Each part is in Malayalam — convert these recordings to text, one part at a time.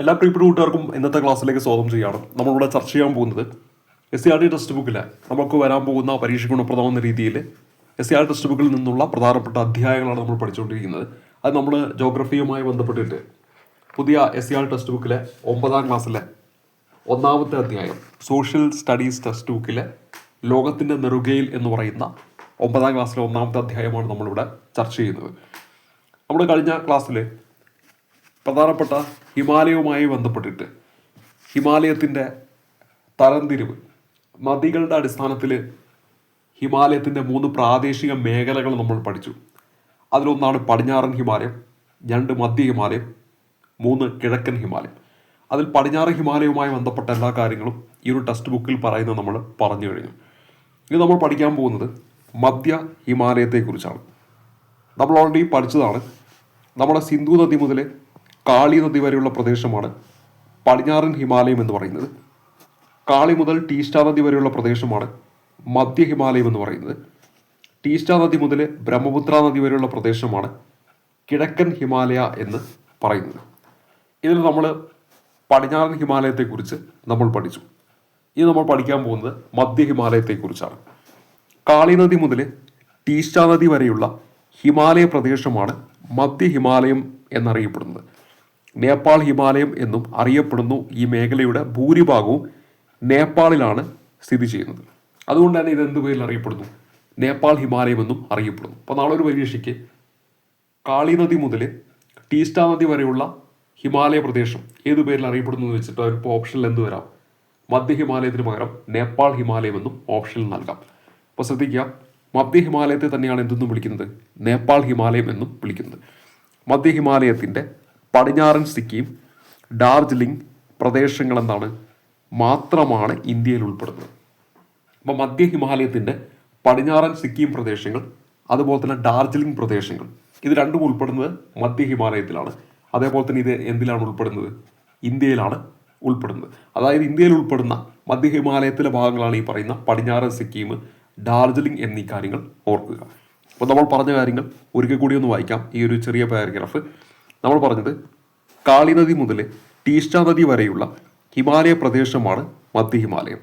എല്ലാ പ്രിയപ്പെട്ട കൂട്ടുകാർക്കും ഇന്നത്തെ ക്ലാസ്സിലേക്ക് സ്വാഗതം ചെയ്യാണ് നമ്മളിവിടെ ചർച്ച ചെയ്യാൻ പോകുന്നത് S C R T text ബുക്കിലെ നമുക്ക് വരാൻ പോകുന്ന പരീക്ഷ ഗുണപ്രദമെന്ന രീതിയിൽ എസ് സി ആർ ടെക്സ്റ്റ് ബുക്കിൽ നിന്നുള്ള പ്രധാനപ്പെട്ട അധ്യായങ്ങളാണ് നമ്മൾ പഠിച്ചുകൊണ്ടിരിക്കുന്നത്. അത് നമ്മൾ ജോഗ്രഫിയുമായി ബന്ധപ്പെട്ടിട്ട് പുതിയ എസ് സി ആർ ടെക്സ്റ്റ് ബുക്കിലെ ഒമ്പതാം ക്ലാസ്സിലെ ഒന്നാമത്തെ അധ്യായം സോഷ്യൽ സ്റ്റഡീസ് ടെക്സ്റ്റ് ബുക്കിലെ ലോകത്തിന്റെ നെറുകയിൽ എന്ന് പറയുന്ന ഒമ്പതാം ക്ലാസ്സിലെ ഒന്നാമത്തെ അധ്യായമാണ് നമ്മളിവിടെ ചർച്ച ചെയ്യുന്നത്. നമ്മൾ കഴിഞ്ഞ ക്ലാസ്സിൽ പ്രധാനപ്പെട്ട ഹിമാലയവുമായി ബന്ധപ്പെട്ടിട്ട് ഹിമാലയത്തിന്റെ തരംതിരിവ് നദികളുടെ അടിസ്ഥാനത്തിൽ ഹിമാലയത്തിന്റെ മൂന്ന് പ്രാദേശിക മേഖലകൾ നമ്മൾ പഠിച്ചു. അതിലൊന്നാണ് പടിഞ്ഞാറൻ ഹിമാലയം രണ്ട് മധ്യ ഹിമാലയം മൂന്ന് കിഴക്കൻ ഹിമാലയം. അതിൽ പടിഞ്ഞാറൻ ഹിമാലയവുമായി ബന്ധപ്പെട്ട എല്ലാ കാര്യങ്ങളും ഈ ഒരു ടെക്സ്റ്റ് ബുക്കിൽ പറയുന്നത് നമ്മൾ പറഞ്ഞു കഴിഞ്ഞു. ഇനി നമ്മൾ പഠിക്കാൻ പോകുന്നത് മധ്യ ഹിമാലയത്തെക്കുറിച്ചാണ്. നമ്മൾ ഓൾറെഡി പഠിച്ചതാണ്. നമ്മുടെ സിന്ധു നദി മുതൽ കാളി നദി വരെയുള്ള പ്രദേശമാണ് പടിഞ്ഞാറൻ ഹിമാലയം എന്ന് പറയുന്നത്. കാളി മുതൽ ടീസ്റ്റ നദി വരെയുള്ള പ്രദേശമാണ് മധ്യ ഹിമാലയം എന്ന് പറയുന്നത്. ടീസ്റ്റ നദി മുതൽ ബ്രഹ്മപുത്ര നദി വരെയുള്ള പ്രദേശമാണ് കിഴക്കൻ ഹിമാലയ എന്ന് പറയുന്നത്. ഇതിൽ നമ്മൾ പടിഞ്ഞാറൻ ഹിമാലയത്തെക്കുറിച്ച് നമ്മൾ പഠിച്ചു. ഇനി നമ്മൾ പഠിക്കാൻ പോകുന്നത് മധ്യ ഹിമാലയത്തെക്കുറിച്ചാണ്. കാളി നദി മുതൽ ടീസ്റ്റ നദി വരെയുള്ള ഹിമാലയ പ്രദേശമാണ് മധ്യ ഹിമാലയം എന്നറിയപ്പെടുന്നത്. നേപ്പാൾ ഹിമാലയം എന്നും അറിയപ്പെടുന്നു ഈ മേഖലയുടെ ഭൂരിഭാഗവും നേപ്പാളിലാണ് സ്ഥിതി ചെയ്യുന്നത്. അതുകൊണ്ട് തന്നെ ഇത് എന്ത് പേരിൽ അറിയപ്പെടുന്നു? നേപ്പാൾ ഹിമാലയം എന്നും അറിയപ്പെടുന്നു. അപ്പോൾ നാളെ ഒരു പരീക്ഷയ്ക്ക് കാളി നദി മുതൽ ടീസ്റ്റ നദി വരെയുള്ള ഹിമാലയ പ്രദേശം ഏത് പേരിൽ അറിയപ്പെടുന്നു എന്ന് വെച്ചിട്ട് അവരിപ്പോൾ ഓപ്ഷനിൽ എന്ത് വരാം? മധ്യ ഹിമാലയത്തിന് പകരം നേപ്പാൾ ഹിമാലയം എന്നും ഓപ്ഷനിൽ നൽകാം. അപ്പോൾ ശ്രദ്ധിക്കുക മധ്യ ഹിമാലയത്തെ തന്നെയാണ് എന്തെന്നും വിളിക്കുന്നത്? നേപ്പാൾ ഹിമാലയം എന്നും വിളിക്കുന്നത്. മധ്യ ഹിമാലയത്തിന്റെ പടിഞ്ഞാറൻ സിക്കിം ഡാർജിലിംഗ് പ്രദേശങ്ങൾ എന്നാണ് മാത്രമാണ് ഇന്ത്യയിൽ ഉൾപ്പെടുന്നത്. അപ്പോൾ മധ്യ ഹിമാലയത്തിന്റെ പടിഞ്ഞാറൻ സിക്കിം പ്രദേശങ്ങൾ അതുപോലെ തന്നെ ഡാർജിലിംഗ് പ്രദേശങ്ങൾ ഇത് രണ്ടും ഉൾപ്പെടുന്നത് മധ്യ ഹിമാലയത്തിലാണ്. അതേപോലെ തന്നെ ഇത് എന്തിലാണ് ഉൾപ്പെടുന്നത്? ഇന്ത്യയിലാണ് ഉൾപ്പെടുന്നത്. അതായത് ഇന്ത്യയിൽ ഉൾപ്പെടുന്ന മധ്യ ഹിമാലയത്തിലെ ഭാഗങ്ങളാണ് ഈ പറയുന്ന പടിഞ്ഞാറൻ സിക്കിം ഡാർജിലിംഗ് എന്നീ കാര്യങ്ങൾ ഓർക്കുക. അപ്പോൾ നമ്മൾ പറഞ്ഞ കാര്യങ്ങൾ ഒരിക്കൽ കൂടി ഒന്ന് വായിക്കാം. ഈ ഒരു ചെറിയ പാരഗ്രാഫ് നമ്മൾ പറഞ്ഞത് കാളി നദി മുതൽ ടീസ്റ്റ നദി വരെയുള്ള ഹിമാലയ പ്രദേശമാണ് മധ്യ ഹിമാലയം.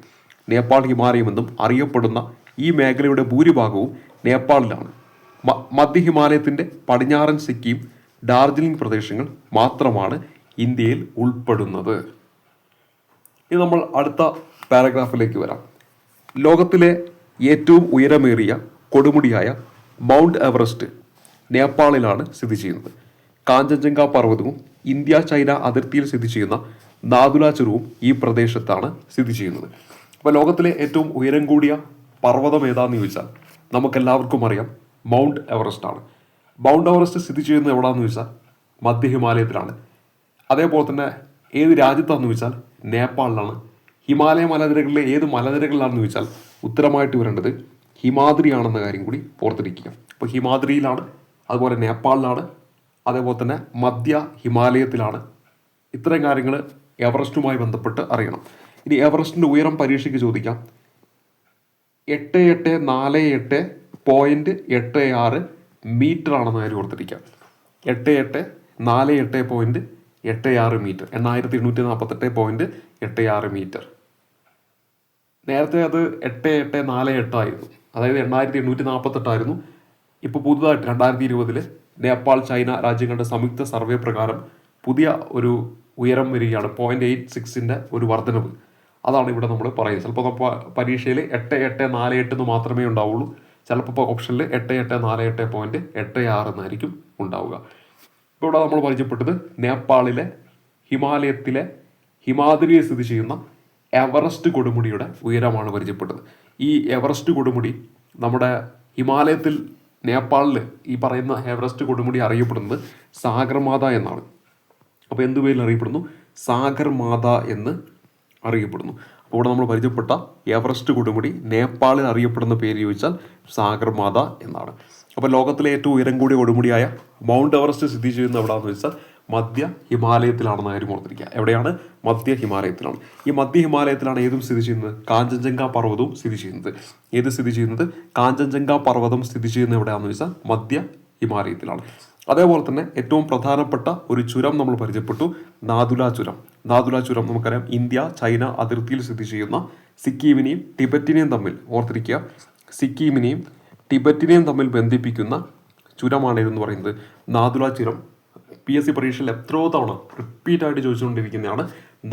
നേപ്പാൾ ഹിമാലയം എന്നും അറിയപ്പെടുന്ന ഈ മേഖലയുടെ ഭൂരിഭാഗവും നേപ്പാളിലാണ്. മധ്യ ഹിമാലയത്തിന്റെ പടിഞ്ഞാറൻ സിക്കിം ഡാർജിലിംഗ് പ്രദേശങ്ങൾ മാത്രമാണ് ഇന്ത്യയിൽ ഉൾപ്പെടുന്നത്. ഇനി നമ്മൾ അടുത്ത പാരഗ്രാഫിലേക്ക് വരാം. ലോകത്തിലെ ഏറ്റവും ഉയരമേറിയ കൊടുമുടിയായ മൗണ്ട് എവറസ്റ്റ് നേപ്പാളിലാണ് സ്ഥിതി ചെയ്യുന്നത്. കാഞ്ചൻജംഗ പർവതവും ഇന്ത്യ ചൈന അതിർത്തിയിൽ സ്ഥിതി ചെയ്യുന്ന നാദുല ചെറുവും ഈ പ്രദേശത്താണ് സ്ഥിതി ചെയ്യുന്നത്. അപ്പോൾ ലോകത്തിലെ ഏറ്റവും ഉയരം കൂടിയ പർവതം ഏതാന്ന് ചോദിച്ചാൽ നമുക്കെല്ലാവർക്കും അറിയാം മൗണ്ട് എവറസ്റ്റ് ആണ്. മൗണ്ട് എവറസ്റ്റ് സ്ഥിതി ചെയ്യുന്നത് എവിടെയാണെന്ന് ചോദിച്ചാൽ മധ്യ ഹിമാലയത്തിലാണ് അതേപോലെ തന്നെ ഏത് രാജ്യത്താണെന്ന് ചോദിച്ചാൽ നേപ്പാളിലാണ്. ഹിമാലയ മലനിരകളിലെ ഏത് മലനിരകളിലാണെന്ന് ചോദിച്ചാൽ ഉത്തരമായിട്ട് വരേണ്ടത് ഹിമാദ്രിയാണെന്ന കാര്യം കൂടി ഓർത്തിരിക്കുക. അപ്പോൾ ഹിമാദ്രിയിലാണ് അതുപോലെ നേപ്പാളിലാണ് അതേപോലെ തന്നെ മധ്യ ഹിമാലയത്തിലാണ് ഇത്തരം കാര്യങ്ങൾ എവറസ്റ്റുമായി ബന്ധപ്പെട്ട് അറിയണം. ഇനി എവറസ്റ്റിന്റെ ഉയരം പരീക്ഷയ്ക്ക് ചോദിക്കാം. എട്ട് എട്ട് നാല് എട്ട് പോയിന്റ് എട്ട് ആറ് മീറ്റർ ആണെന്ന് കാര്യം ഓർത്തിരിക്കാം എട്ട് എട്ട് നാല് എട്ട് പോയിന്റ് എട്ട് ആറ് മീറ്റർ എണ്ണായിരത്തി എണ്ണൂറ്റി നാൽപ്പത്തെട്ട് പോയിന്റ് എട്ട് ആറ് മീറ്റർ നേരത്തെ അത് എട്ട് എട്ട് നാല് എട്ടായിരുന്നു അതായത് എണ്ണായിരത്തി എണ്ണൂറ്റി നാൽപ്പത്തെട്ടായിരുന്നു ഇപ്പോൾ പുതുതായിട്ട് രണ്ടായിരത്തി ഇരുപതിൽ നേപ്പാൾ ചൈന രാജ്യങ്ങളുടെ സംയുക്ത സർവേ പ്രകാരം പുതിയ ഒരു ഉയരം വരികയാണ്. പോയിന്റ് എയ്റ്റ് സിക്സിന്റെ ഒരു വർധനവ് അതാണ് ഇവിടെ നമ്മൾ പറയുന്നത്. ചിലപ്പോൾ നമ്മൾ പരീക്ഷയിൽ എട്ട് എട്ട് നാല് എട്ട് എന്ന് മാത്രമേ ഉണ്ടാവുള്ളൂ. ചിലപ്പോൾ ഓപ്ഷനിൽ എട്ട് എട്ട് നാല് എട്ട് പോയിന്റ് എട്ട് ആറ് എന്നായിരിക്കും ഉണ്ടാവുക. ഇവിടെ നമ്മൾ പരിചയപ്പെട്ടത് നേപ്പാളിലെ ഹിമാലയത്തിലെ ഹിമാദ്രിയെ സ്ഥിതി ചെയ്യുന്ന എവറസ്റ്റ് കൊടുമുടിയുടെ ഉയരമാണ് പരിചയപ്പെട്ടത്. ഈ എവറസ്റ്റ് കൊടുമുടി നമ്മുടെ ഹിമാലയത്തിൽ നേപ്പാളിൽ ഈ പറയുന്ന എവറസ്റ്റ് കൊടുമുടി അറിയപ്പെടുന്നത് സാഗർമാത എന്നാണ്. അപ്പോൾ എന്ത് പേരിൽ അറിയപ്പെടുന്നു? സാഗർമാത എന്ന് അറിയപ്പെടുന്നു. അപ്പോൾ ഇവിടെ നമ്മൾ പരിചയപ്പെട്ട എവറസ്റ്റ് കൊടുമുടി നേപ്പാളിൽ അറിയപ്പെടുന്ന പേര് ചോദിച്ചാൽ സാഗർമാത എന്നാണ്. അപ്പോൾ ലോകത്തിലെ ഏറ്റവും ഉയരം കൂടിയ കൊടുമുടിയായ മൗണ്ട് എവറസ്റ്റ് സ്ഥിതി ചെയ്യുന്ന എവിടെയാണെന്ന് വെച്ചാൽ മധ്യ ഹിമാലയത്തിലാണ് കാര്യം ഓർത്തിരിക്കുക. എവിടെയാണ്? മധ്യ ഹിമാലയത്തിലാണ്. ഈ മധ്യ ഹിമാലയത്തിലാണ് ഏതും സ്ഥിതി ചെയ്യുന്നത്? കാഞ്ചൻജംഗ പർവതവും സ്ഥിതി ചെയ്യുന്നത്. ഏത് സ്ഥിതി ചെയ്യുന്നത്? കാഞ്ചൻജംഗ പർവതം സ്ഥിതി ചെയ്യുന്നത് എവിടെയാണെന്ന് വെച്ചാൽ മധ്യ ഹിമാലയത്തിലാണ്. അതേപോലെ തന്നെ ഏറ്റവും പ്രധാനപ്പെട്ട ഒരു ചുരം നമ്മൾ പരിചയപ്പെട്ടു. നാദുല ചുരം. നാദുല ചുരം നമുക്കറിയാം. ഇന്ത്യ ചൈന അതിർത്തിയിൽ സ്ഥിതി ചെയ്യുന്ന സിക്കിമിനെയും ടിബറ്റിനെയും തമ്മിൽ ഓർത്തിരിക്കുക. സിക്കിമിനെയും ടിബറ്റിനെയും തമ്മിൽ ബന്ധിപ്പിക്കുന്ന ചുരമാണ് ഇതെന്ന് പറയുന്നത്. നാദുല ചുരം. പി എസ് സി പരീക്ഷയിൽ എത്രയോ തവണ റിപ്പീറ്റായിട്ട് ചോദിച്ചുകൊണ്ടിരിക്കുന്നതാണ്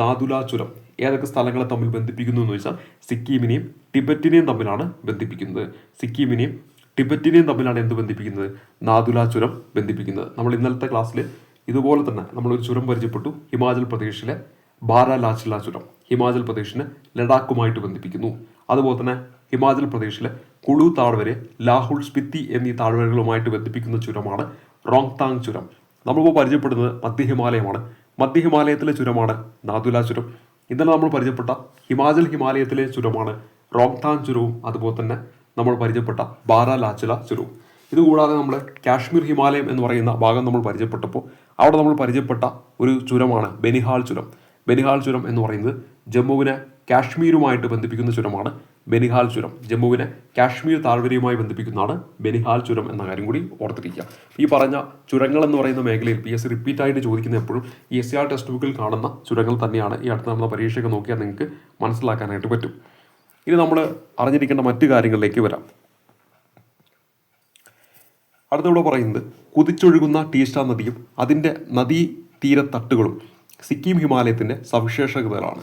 നാദുല ചുരം. ഏതൊക്കെ സ്ഥലങ്ങളെ തമ്മിൽ ബന്ധിപ്പിക്കുന്നു എന്ന് വെച്ചാൽ സിക്കിമിനെയും ടിബറ്റിനെയും തമ്മിലാണ് ബന്ധിപ്പിക്കുന്നത്. സിക്കിമിനെയും ടിബറ്റിനെയും തമ്മിലാണ് എന്ത് ബന്ധിപ്പിക്കുന്നത്? നാദുല ചുരം ബന്ധിപ്പിക്കുന്നത്. നമ്മൾ ഇന്നലത്തെ ക്ലാസ്സിൽ ഇതുപോലെ തന്നെ നമ്മളൊരു ചുരം പരിചയപ്പെട്ടു. ഹിമാചൽ പ്രദേശിലെ ബാരാലാച്ചില ചുരം. ഹിമാചൽ പ്രദേശിനെ ലഡാക്കുമായിട്ട് ബന്ധിപ്പിക്കുന്നു. അതുപോലെ തന്നെ ഹിമാചൽ പ്രദേശിലെ കുളു താഴ്വരെ ലാഹുൾ സ്പിത്തി എന്നീ താഴ്വരകളുമായിട്ട് ബന്ധിപ്പിക്കുന്ന ചുരമാണ് റോങ്താങ് ചുരം. നമ്മളിപ്പോൾ പരിചയപ്പെടുന്നത് മധ്യ ഹിമാലയമാണ്. മധ്യ ഹിമാലയത്തിലെ ചുരമാണ് നാദുല ചുരം. ഇന്നലെ നമ്മൾ പരിചയപ്പെട്ട ഹിമാചൽ ഹിമാലയത്തിലെ ചുരമാണ് റോങ്താങ് ചുരവും അതുപോലെ തന്നെ നമ്മൾ പരിചയപ്പെട്ട ബാരാലാച്ചില ചുരവും. ഇതുകൂടാതെ നമ്മൾ കാശ്മീർ ഹിമാലയം എന്ന് പറയുന്ന ഭാഗം നമ്മൾ പരിചയപ്പെട്ടപ്പോൾ അവിടെ നമ്മൾ പരിചയപ്പെട്ട ഒരു ചുരമാണ് ബെനിഹാൾ ചുരം. ബെനിഹാൾ ചുരം എന്ന് പറയുന്നത് ജമ്മുവിനെ കാശ്മീരുമായിട്ട് ബന്ധിപ്പിക്കുന്ന ചുരമാണ്. ബെനിഹാൽ ചുരം. ജമ്മുവിനെ കാശ്മീർ താഴ്വരയുമായി ബന്ധിപ്പിക്കുന്നതാണ് ബെനിഹാൽ ചുരം എന്ന കാര്യം കൂടി ഓർത്തിരിക്കുക. ഈ പറഞ്ഞ ചുരങ്ങൾ എന്ന് പറയുന്ന മേഖലയിൽ പി എസ് സി റിപ്പീറ്റ് ആയിട്ട് ചോദിക്കുന്ന എപ്പോഴും ഈ എസ് സി ആർ ടെക്സ്റ്റ് ബുക്കിൽ കാണുന്ന ചുരങ്ങൾ തന്നെയാണ് ഈ അടുത്ത നമ്മുടെ പരീക്ഷയൊക്കെ നോക്കിയാൽ നിങ്ങൾക്ക് മനസ്സിലാക്കാനായിട്ട് പറ്റും. ഇനി നമ്മൾ അറിഞ്ഞിരിക്കേണ്ട മറ്റു കാര്യങ്ങളിലേക്ക് വരാം. അടുത്തിവിടെ പറയുന്നത് കുതിച്ചൊഴുകുന്ന ടീസ്റ്റ നദിയും അതിന്റെ നദീ തീരത്തട്ടുകളും സിക്കിം ഹിമാലയത്തിന്റെ സവിശേഷതകളാണ്.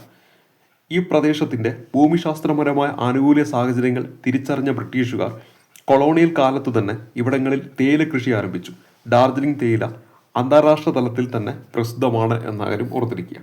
ഈ പ്രദേശത്തിന്റെ ഭൂമിശാസ്ത്രപരമായ ആനുകൂല്യ സാഹചര്യങ്ങൾ തിരിച്ചറിഞ്ഞ ബ്രിട്ടീഷുകാർ കൊളോണിയൽ കാലത്ത് തന്നെ ഇവിടങ്ങളിൽ തേയില കൃഷി ആരംഭിച്ചു. ഡാർജിലിംഗ് തേയില അന്താരാഷ്ട്ര തലത്തിൽ തന്നെ പ്രസിദ്ധമാണ് എന്ന കാര്യം ഓർത്തിരിക്കുക.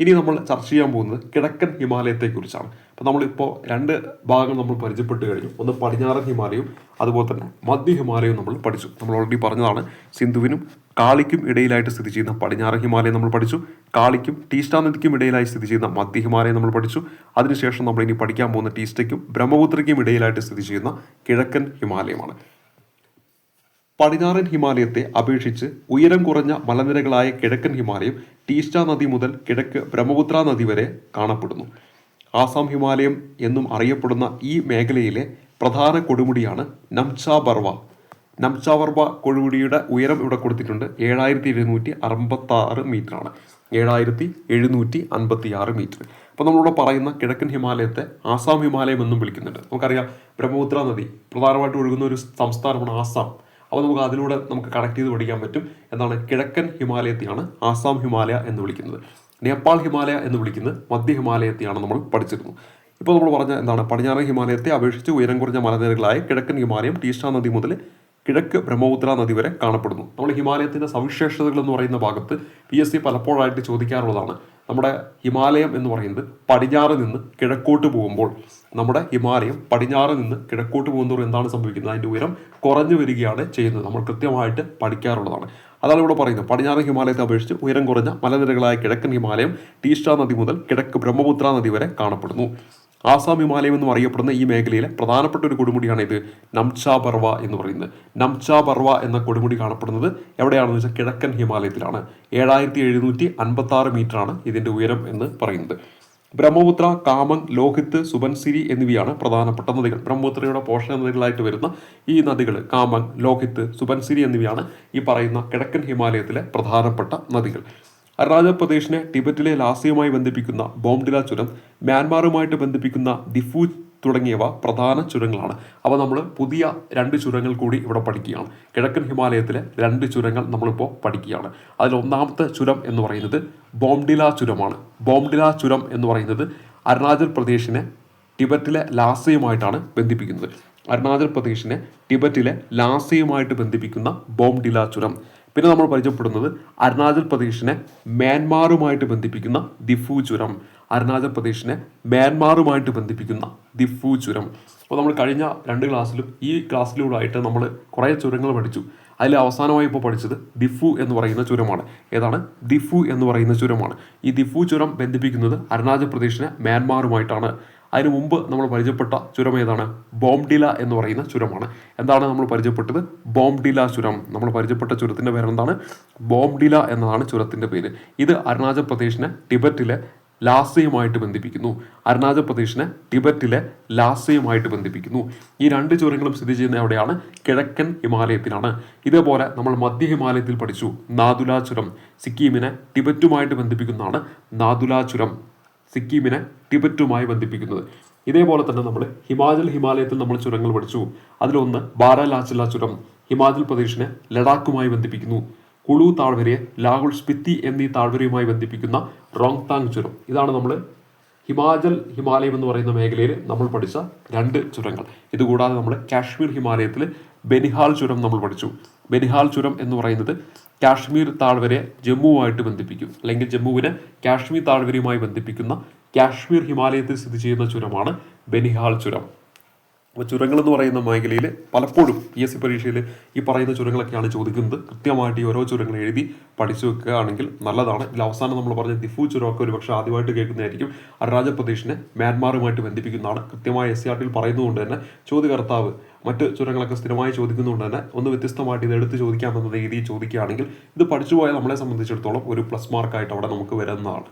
ഇനി നമ്മൾ ചർച്ച ചെയ്യാൻ പോകുന്നത് കിഴക്കൻ ഹിമാലയത്തെക്കുറിച്ചാണ്. അപ്പോൾ നമ്മളിപ്പോൾ രണ്ട് ഭാഗങ്ങൾ നമ്മൾ പരിചയപ്പെട്ട് കഴിഞ്ഞു. ഒന്ന് പടിഞ്ഞാറൻ ഹിമാലയവും അതുപോലെ തന്നെ മധ്യ ഹിമാലയവും നമ്മൾ പഠിച്ചു. നമ്മൾ ഓൾറെഡി പറഞ്ഞതാണ് സിന്ധുവിനും കാളിക്കും ഇടയിലായിട്ട് സ്ഥിതി ചെയ്യുന്ന പടിഞ്ഞാറ് ഹിമാലയം നമ്മൾ പഠിച്ചു. കാളിക്കും ടീസ്റ്റാ നദിക്കും ഇടയിലായി സ്ഥിതി ചെയ്യുന്ന മധ്യ ഹിമാലയം നമ്മൾ പഠിച്ചു. അതിനുശേഷം നമ്മൾ ഇനി പഠിക്കാൻ പോകുന്ന ടീസ്റ്റയ്ക്കും ബ്രഹ്മപുത്രയ്ക്കും ഇടയിലായിട്ട് സ്ഥിതി ചെയ്യുന്ന കിഴക്കൻ ഹിമാലയമാണ്. പടിഞ്ഞാറൻ ഹിമാലയത്തെ അപേക്ഷിച്ച് ഉയരം കുറഞ്ഞ മലനിരകളായ കിഴക്കൻ ഹിമാലയം ടീസ്റ്റ നദി മുതൽ കിഴക്ക് ബ്രഹ്മപുത്ര നദി വരെ കാണപ്പെടുന്നു. ആസാം ഹിമാലയം എന്നും അറിയപ്പെടുന്ന ഈ മേഖലയിലെ പ്രധാന കൊടുമുടിയാണ് നംച ബർവ. നംച കൊഴുകുടിയുടെ ഉയരം ഇവിടെ കൊടുത്തിട്ടുണ്ട്. ഏഴായിരത്തി എഴുന്നൂറ്റി അറുപത്തി ആറ് മീറ്ററാണ്. ഏഴായിരത്തി എഴുന്നൂറ്റി അൻപത്തി ആറ് മീറ്റർ. അപ്പോൾ നമ്മളിവിടെ പറയുന്ന കിഴക്കൻ ഹിമാലയത്തെ ആസാം ഹിമാലയം എന്നും വിളിക്കുന്നുണ്ട്. നമുക്കറിയാം ബ്രഹ്മപുത്ര നദി പ്രധാനമായിട്ട് ഒഴുകുന്ന ഒരു സംസ്ഥാനമാണ് ആസാം. അപ്പോൾ നമുക്ക് അതിലൂടെ നമുക്ക് കണക്ട് ചെയ്ത് പഠിക്കാൻ പറ്റും എന്താണ് കിഴക്കൻ ഹിമാലയത്തെയാണ് ആസാം ഹിമാലയ എന്ന് വിളിക്കുന്നത്. നേപ്പാൾ ഹിമാലയ എന്ന് വിളിക്കുന്നത് മധ്യ ഹിമാലയത്തെയാണ് നമ്മൾ പഠിച്ചിരുന്നത്. ഇപ്പോൾ നമ്മൾ പറഞ്ഞ എന്താണ്? പടിഞ്ഞാറൻ ഹിമാലയത്തെ അപേക്ഷിച്ച് ഉയരം കുറഞ്ഞ മലനിരകളായ കിഴക്കൻ ഹിമാലയം ടീസ്റ്റ നദി മുതൽ കിഴക്ക് ബ്രഹ്മപുത്ര നദി വരെ കാണപ്പെടുന്നു. നമ്മൾ ഹിമാലയത്തിന്റെ സവിശേഷതകൾ എന്ന് പറയുന്ന ഭാഗത്ത് പി എസ് സി പലപ്പോഴായിട്ട് ചോദിക്കാറുള്ളതാണ്. നമ്മുടെ ഹിമാലയം എന്ന് പറയുന്നത് പടിഞ്ഞാറ് നിന്ന് കിഴക്കോട്ട് പോകുമ്പോൾ നമ്മുടെ ഹിമാലയം പടിഞ്ഞാറ് നിന്ന് കിഴക്കോട്ട് പോകുന്നവർ എന്താണ് സംഭവിക്കുന്നത്? അതിന്റെ ഉയരം കുറഞ്ഞു വരികയാണ് ചെയ്യുന്നത്. നമ്മൾ കൃത്യമായിട്ട് പഠിക്കാറുള്ളതാണ്. അതാണ് ഇവിടെ പറയുന്നത്. പടിഞ്ഞാറ് ഹിമാലയത്തെ അപേക്ഷിച്ച് ഉയരം കുറഞ്ഞ മലനിരകളായ കിഴക്കൻ ഹിമാലയം ടീസ്റ്റ നദി മുതൽ കിഴക്ക് ബ്രഹ്മപുത്ര നദി വരെ കാണപ്പെടുന്നു. ആസാം ഹിമാലയം എന്നും അറിയപ്പെടുന്ന ഈ മേഖലയിലെ പ്രധാനപ്പെട്ട ഒരു കൊടുമുടിയാണ് ഇത് നംചാ ബർവ എന്ന് പറയുന്നത്. നംചാ ബർവ എന്ന കൊടുമുടി കാണപ്പെടുന്നത് എവിടെയാണെന്ന് വെച്ചാൽ കിഴക്കൻ ഹിമാലയത്തിലാണ്. ഏഴായിരത്തി എഴുന്നൂറ്റി അൻപത്തി ആറ് മീറ്ററാണ് ഇതിന്റെ ഉയരം എന്ന് പറയുന്നത്. ബ്രഹ്മപുത്ര കാമങ് ലോഹിത്ത് സുബൻസിരി എന്നിവയാണ് പ്രധാനപ്പെട്ട നദികൾ. ബ്രഹ്മപുത്രയുടെ പോഷക നദികളായിട്ട് വരുന്ന ഈ നദികൾ കാമങ് ലോഹിത്ത് സുബൻസിരി എന്നിവയാണ് ഈ പറയുന്ന കിഴക്കൻ ഹിമാലയത്തിലെ പ്രധാനപ്പെട്ട നദികൾ. അരുണാചൽ പ്രദേശിനെ ടിബറ്റിലെ ലാസിയുമായി ബന്ധിപ്പിക്കുന്ന ബോംഡില ചുരം മ്യാൻമാറുമായിട്ട് ബന്ധിപ്പിക്കുന്ന ദിഫു തുടങ്ങിയവ പ്രധാന ചുരങ്ങളാണ്. അവ നമ്മൾ പുതിയ രണ്ട് ചുരങ്ങൾ കൂടി ഇവിടെ പഠിക്കുകയാണ്. കിഴക്കൻ ഹിമാലയത്തിലെ രണ്ട് ചുരങ്ങൾ നമ്മളിപ്പോൾ പഠിക്കുകയാണ്. അതിൽ ഒന്നാമത്തെ ചുരം എന്ന് പറയുന്നത് ബോംഡില ചുരമാണ്. ബോംഡില ചുരം എന്ന് പറയുന്നത് അരുണാചൽ പ്രദേശിനെ ടിബറ്റിലെ ലാസയുമായിട്ടാണ് ബന്ധിപ്പിക്കുന്നത്. അരുണാചൽ പ്രദേശിനെ ടിബറ്റിലെ ലാസയുമായിട്ട് ബന്ധിപ്പിക്കുന്ന ബോംഡില ചുരം. പിന്നെ നമ്മൾ പരിചയപ്പെടുന്നത് അരുണാചൽ പ്രദേശിനെ മ്യാൻമാറുമായിട്ട് ബന്ധിപ്പിക്കുന്ന ദിഫു ചുരം. അരുണാചൽ പ്രദേശിനെ മ്യാൻമാറുമായിട്ട് ബന്ധിപ്പിക്കുന്ന ദിഫു ചുരം. അപ്പോൾ നമ്മൾ കഴിഞ്ഞ രണ്ട് ക്ലാസ്സിലും ഈ ക്ലാസ്സിലൂടെ ആയിട്ട് നമ്മൾ കുറേ ചുരങ്ങൾ പഠിച്ചു. അതിൽ അവസാനമായി ഇപ്പോൾ പഠിച്ചത് ദിഫു എന്ന് പറയുന്ന ചുരമാണ്. ഏതാണ്? ദിഫു എന്ന് പറയുന്ന ചുരമാണ്. ഈ ദിഫു ചുരം ബന്ധിപ്പിക്കുന്നത് അരുണാചൽ പ്രദേശിനെ മ്യാൻമാറുമായിട്ടാണ്. അതിനു മുമ്പ് നമ്മൾ പരിചയപ്പെട്ട ചുരം ഏതാണ്? ബോംഡില എന്ന് പറയുന്ന ചുരമാണ്. എന്താണ് നമ്മൾ പരിചയപ്പെട്ടത്? ബോംഡില ചുരം. നമ്മൾ പരിചയപ്പെട്ട ചുരത്തിന്റെ പേരെന്താണ്? ബോംഡില എന്നതാണ് ചുരത്തിന്റെ പേര്. ഇത് അരുണാചൽ പ്രദേശിനെ ടിബറ്റിലെ ലാസയുമായിട്ട് ബന്ധിപ്പിക്കുന്നു. അരുണാചൽ പ്രദേശിനെ ടിബറ്റിലെ ലാസയുമായിട്ട് ബന്ധിപ്പിക്കുന്നു. ഈ രണ്ട് ചുരങ്ങളും സ്ഥിതി ചെയ്യുന്ന എവിടെയാണ്? കിഴക്കൻ ഹിമാലയത്തിലാണ്. ഇതേപോലെ നമ്മൾ മധ്യ ഹിമാലയത്തിൽ പഠിച്ചു. നാദുലാ ചുരം. സിക്കിമിനെ ടിബറ്റുമായിട്ട് ബന്ധിപ്പിക്കുന്നതാണ് നാദുലാ ചുരം. സിക്കിമിനെ ടിബറ്റുമായി ബന്ധിപ്പിക്കുന്നത്. ഇതേപോലെ തന്നെ നമ്മൾ ഹിമാചൽ ഹിമാലയത്തിൽ നമ്മൾ ചുരങ്ങൾ പഠിച്ചു. അതിലൊന്ന് ബാരാലാച്ചില ചുരം ഹിമാചൽ പ്രദേശിനെ ലഡാക്കുമായി ബന്ധിപ്പിക്കുന്നു. കുളു താഴ്വരയെ ലാഹുൽ സ്പിത്തി എന്നീ താഴ്വരയുമായി ബന്ധിപ്പിക്കുന്ന റോങ്താങ് ചുരം. ഇതാണ് നമ്മൾ ഹിമാചൽ ഹിമാലയം എന്ന് പറയുന്ന മേഖലയിൽ നമ്മൾ പഠിച്ച രണ്ട് ചുരങ്ങൾ. ഇതുകൂടാതെ നമ്മൾ കാശ്മീർ ഹിമാലയത്തിൽ ബെനിഹാൽ ചുരം നമ്മൾ പഠിച്ചു. ബെനിഹാൽ ചുരം എന്ന് പറയുന്നത് കാശ്മീർ താഴ്വരയെ ജമ്മുവുമായിട്ട് ബന്ധിപ്പിക്കും. അല്ലെങ്കിൽ ജമ്മുവിനെ കാശ്മീർ താഴ്വരയുമായി ബന്ധിപ്പിക്കുന്ന കാശ്മീർ ഹിമാലയത്തിൽ സ്ഥിതി ചെയ്യുന്ന ചുരമാണ് ബനിഹാൽ ചുരം. അപ്പോൾ ചുരങ്ങൾ എന്ന് പറയുന്ന മേഖലയിൽ പലപ്പോഴും പി എസ് സി പരീക്ഷയിൽ ഈ പറയുന്ന ചുരങ്ങളൊക്കെയാണ് ചോദിക്കുന്നത്. കൃത്യമായിട്ട് ഈ ഓരോ ചുരങ്ങൾ എഴുതി പഠിച്ചു വെക്കുകയാണെങ്കിൽ നല്ലതാണ്. ഇതിൽ അവസാനം നമ്മൾ പറഞ്ഞ ദിഫു ചുരമൊക്കെ ഒരു പക്ഷേ ആദ്യമായിട്ട് കേൾക്കുന്നതായിരിക്കും. അരുണാചൽ പ്രദേശിനെ മ്യാൻമാറുമായിട്ട് ബന്ധിപ്പിക്കുന്നതാണ്. കൃത്യമായ എസ് സി ആർ പറയുന്നതുകൊണ്ട് തന്നെ ചോദ്യകർത്താവ് മറ്റ് ചുരങ്ങളൊക്കെ സ്ഥിരമായി ചോദിക്കുന്നതുകൊണ്ട് തന്നെ ഒന്ന് വ്യത്യസ്തമായിട്ട് ഇത് എടുത്ത് ചോദിക്കാമെന്ന രീതിയിൽ ചോദിക്കുകയാണെങ്കിൽ ഇത് പഠിച്ചു പോയാൽ നമ്മളെ സംബന്ധിച്ചിടത്തോളം ഒരു പ്ലസ് മാർക്കായിട്ട് അവിടെ നമുക്ക് വരുന്നതാണ്.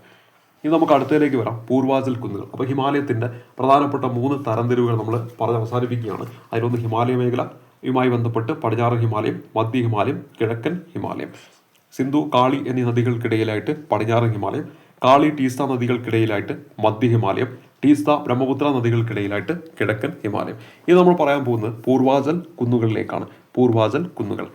ഇനി നമുക്ക് അടുത്തതിലേക്ക് വരാം. പൂർവാചൽ കുന്നുകൾ. അപ്പോൾ ഹിമാലയത്തിന്റെ പ്രധാനപ്പെട്ട മൂന്ന് തരംതിരിവുകൾ നമ്മൾ പറഞ്ഞ് അവസാനിപ്പിക്കുകയാണ്. അതിലൊന്ന് ഹിമാലയ മേഖല യുമായി ബന്ധപ്പെട്ട് പടിഞ്ഞാറൻ ഹിമാലയം മധ്യ ഹിമാലയം കിഴക്കൻ ഹിമാലയം. സിന്ധു കാളി എന്നീ നദികൾക്കിടയിലായിട്ട് പടിഞ്ഞാറൻ ഹിമാലയം കാളി ടീസ്ത നദികൾക്കിടയിലായിട്ട് മധ്യ ഹിമാലയം ടീസ്ത ബ്രഹ്മപുത്ര നദികൾക്കിടയിലായിട്ട് കിഴക്കൻ ഹിമാലയം. ഇത് നമ്മൾ പറയാൻ പോകുന്നത് പൂർവാചൽ കുന്നുകളിലേക്കാണ്. പൂർവാചൽ കുന്നുകൾ.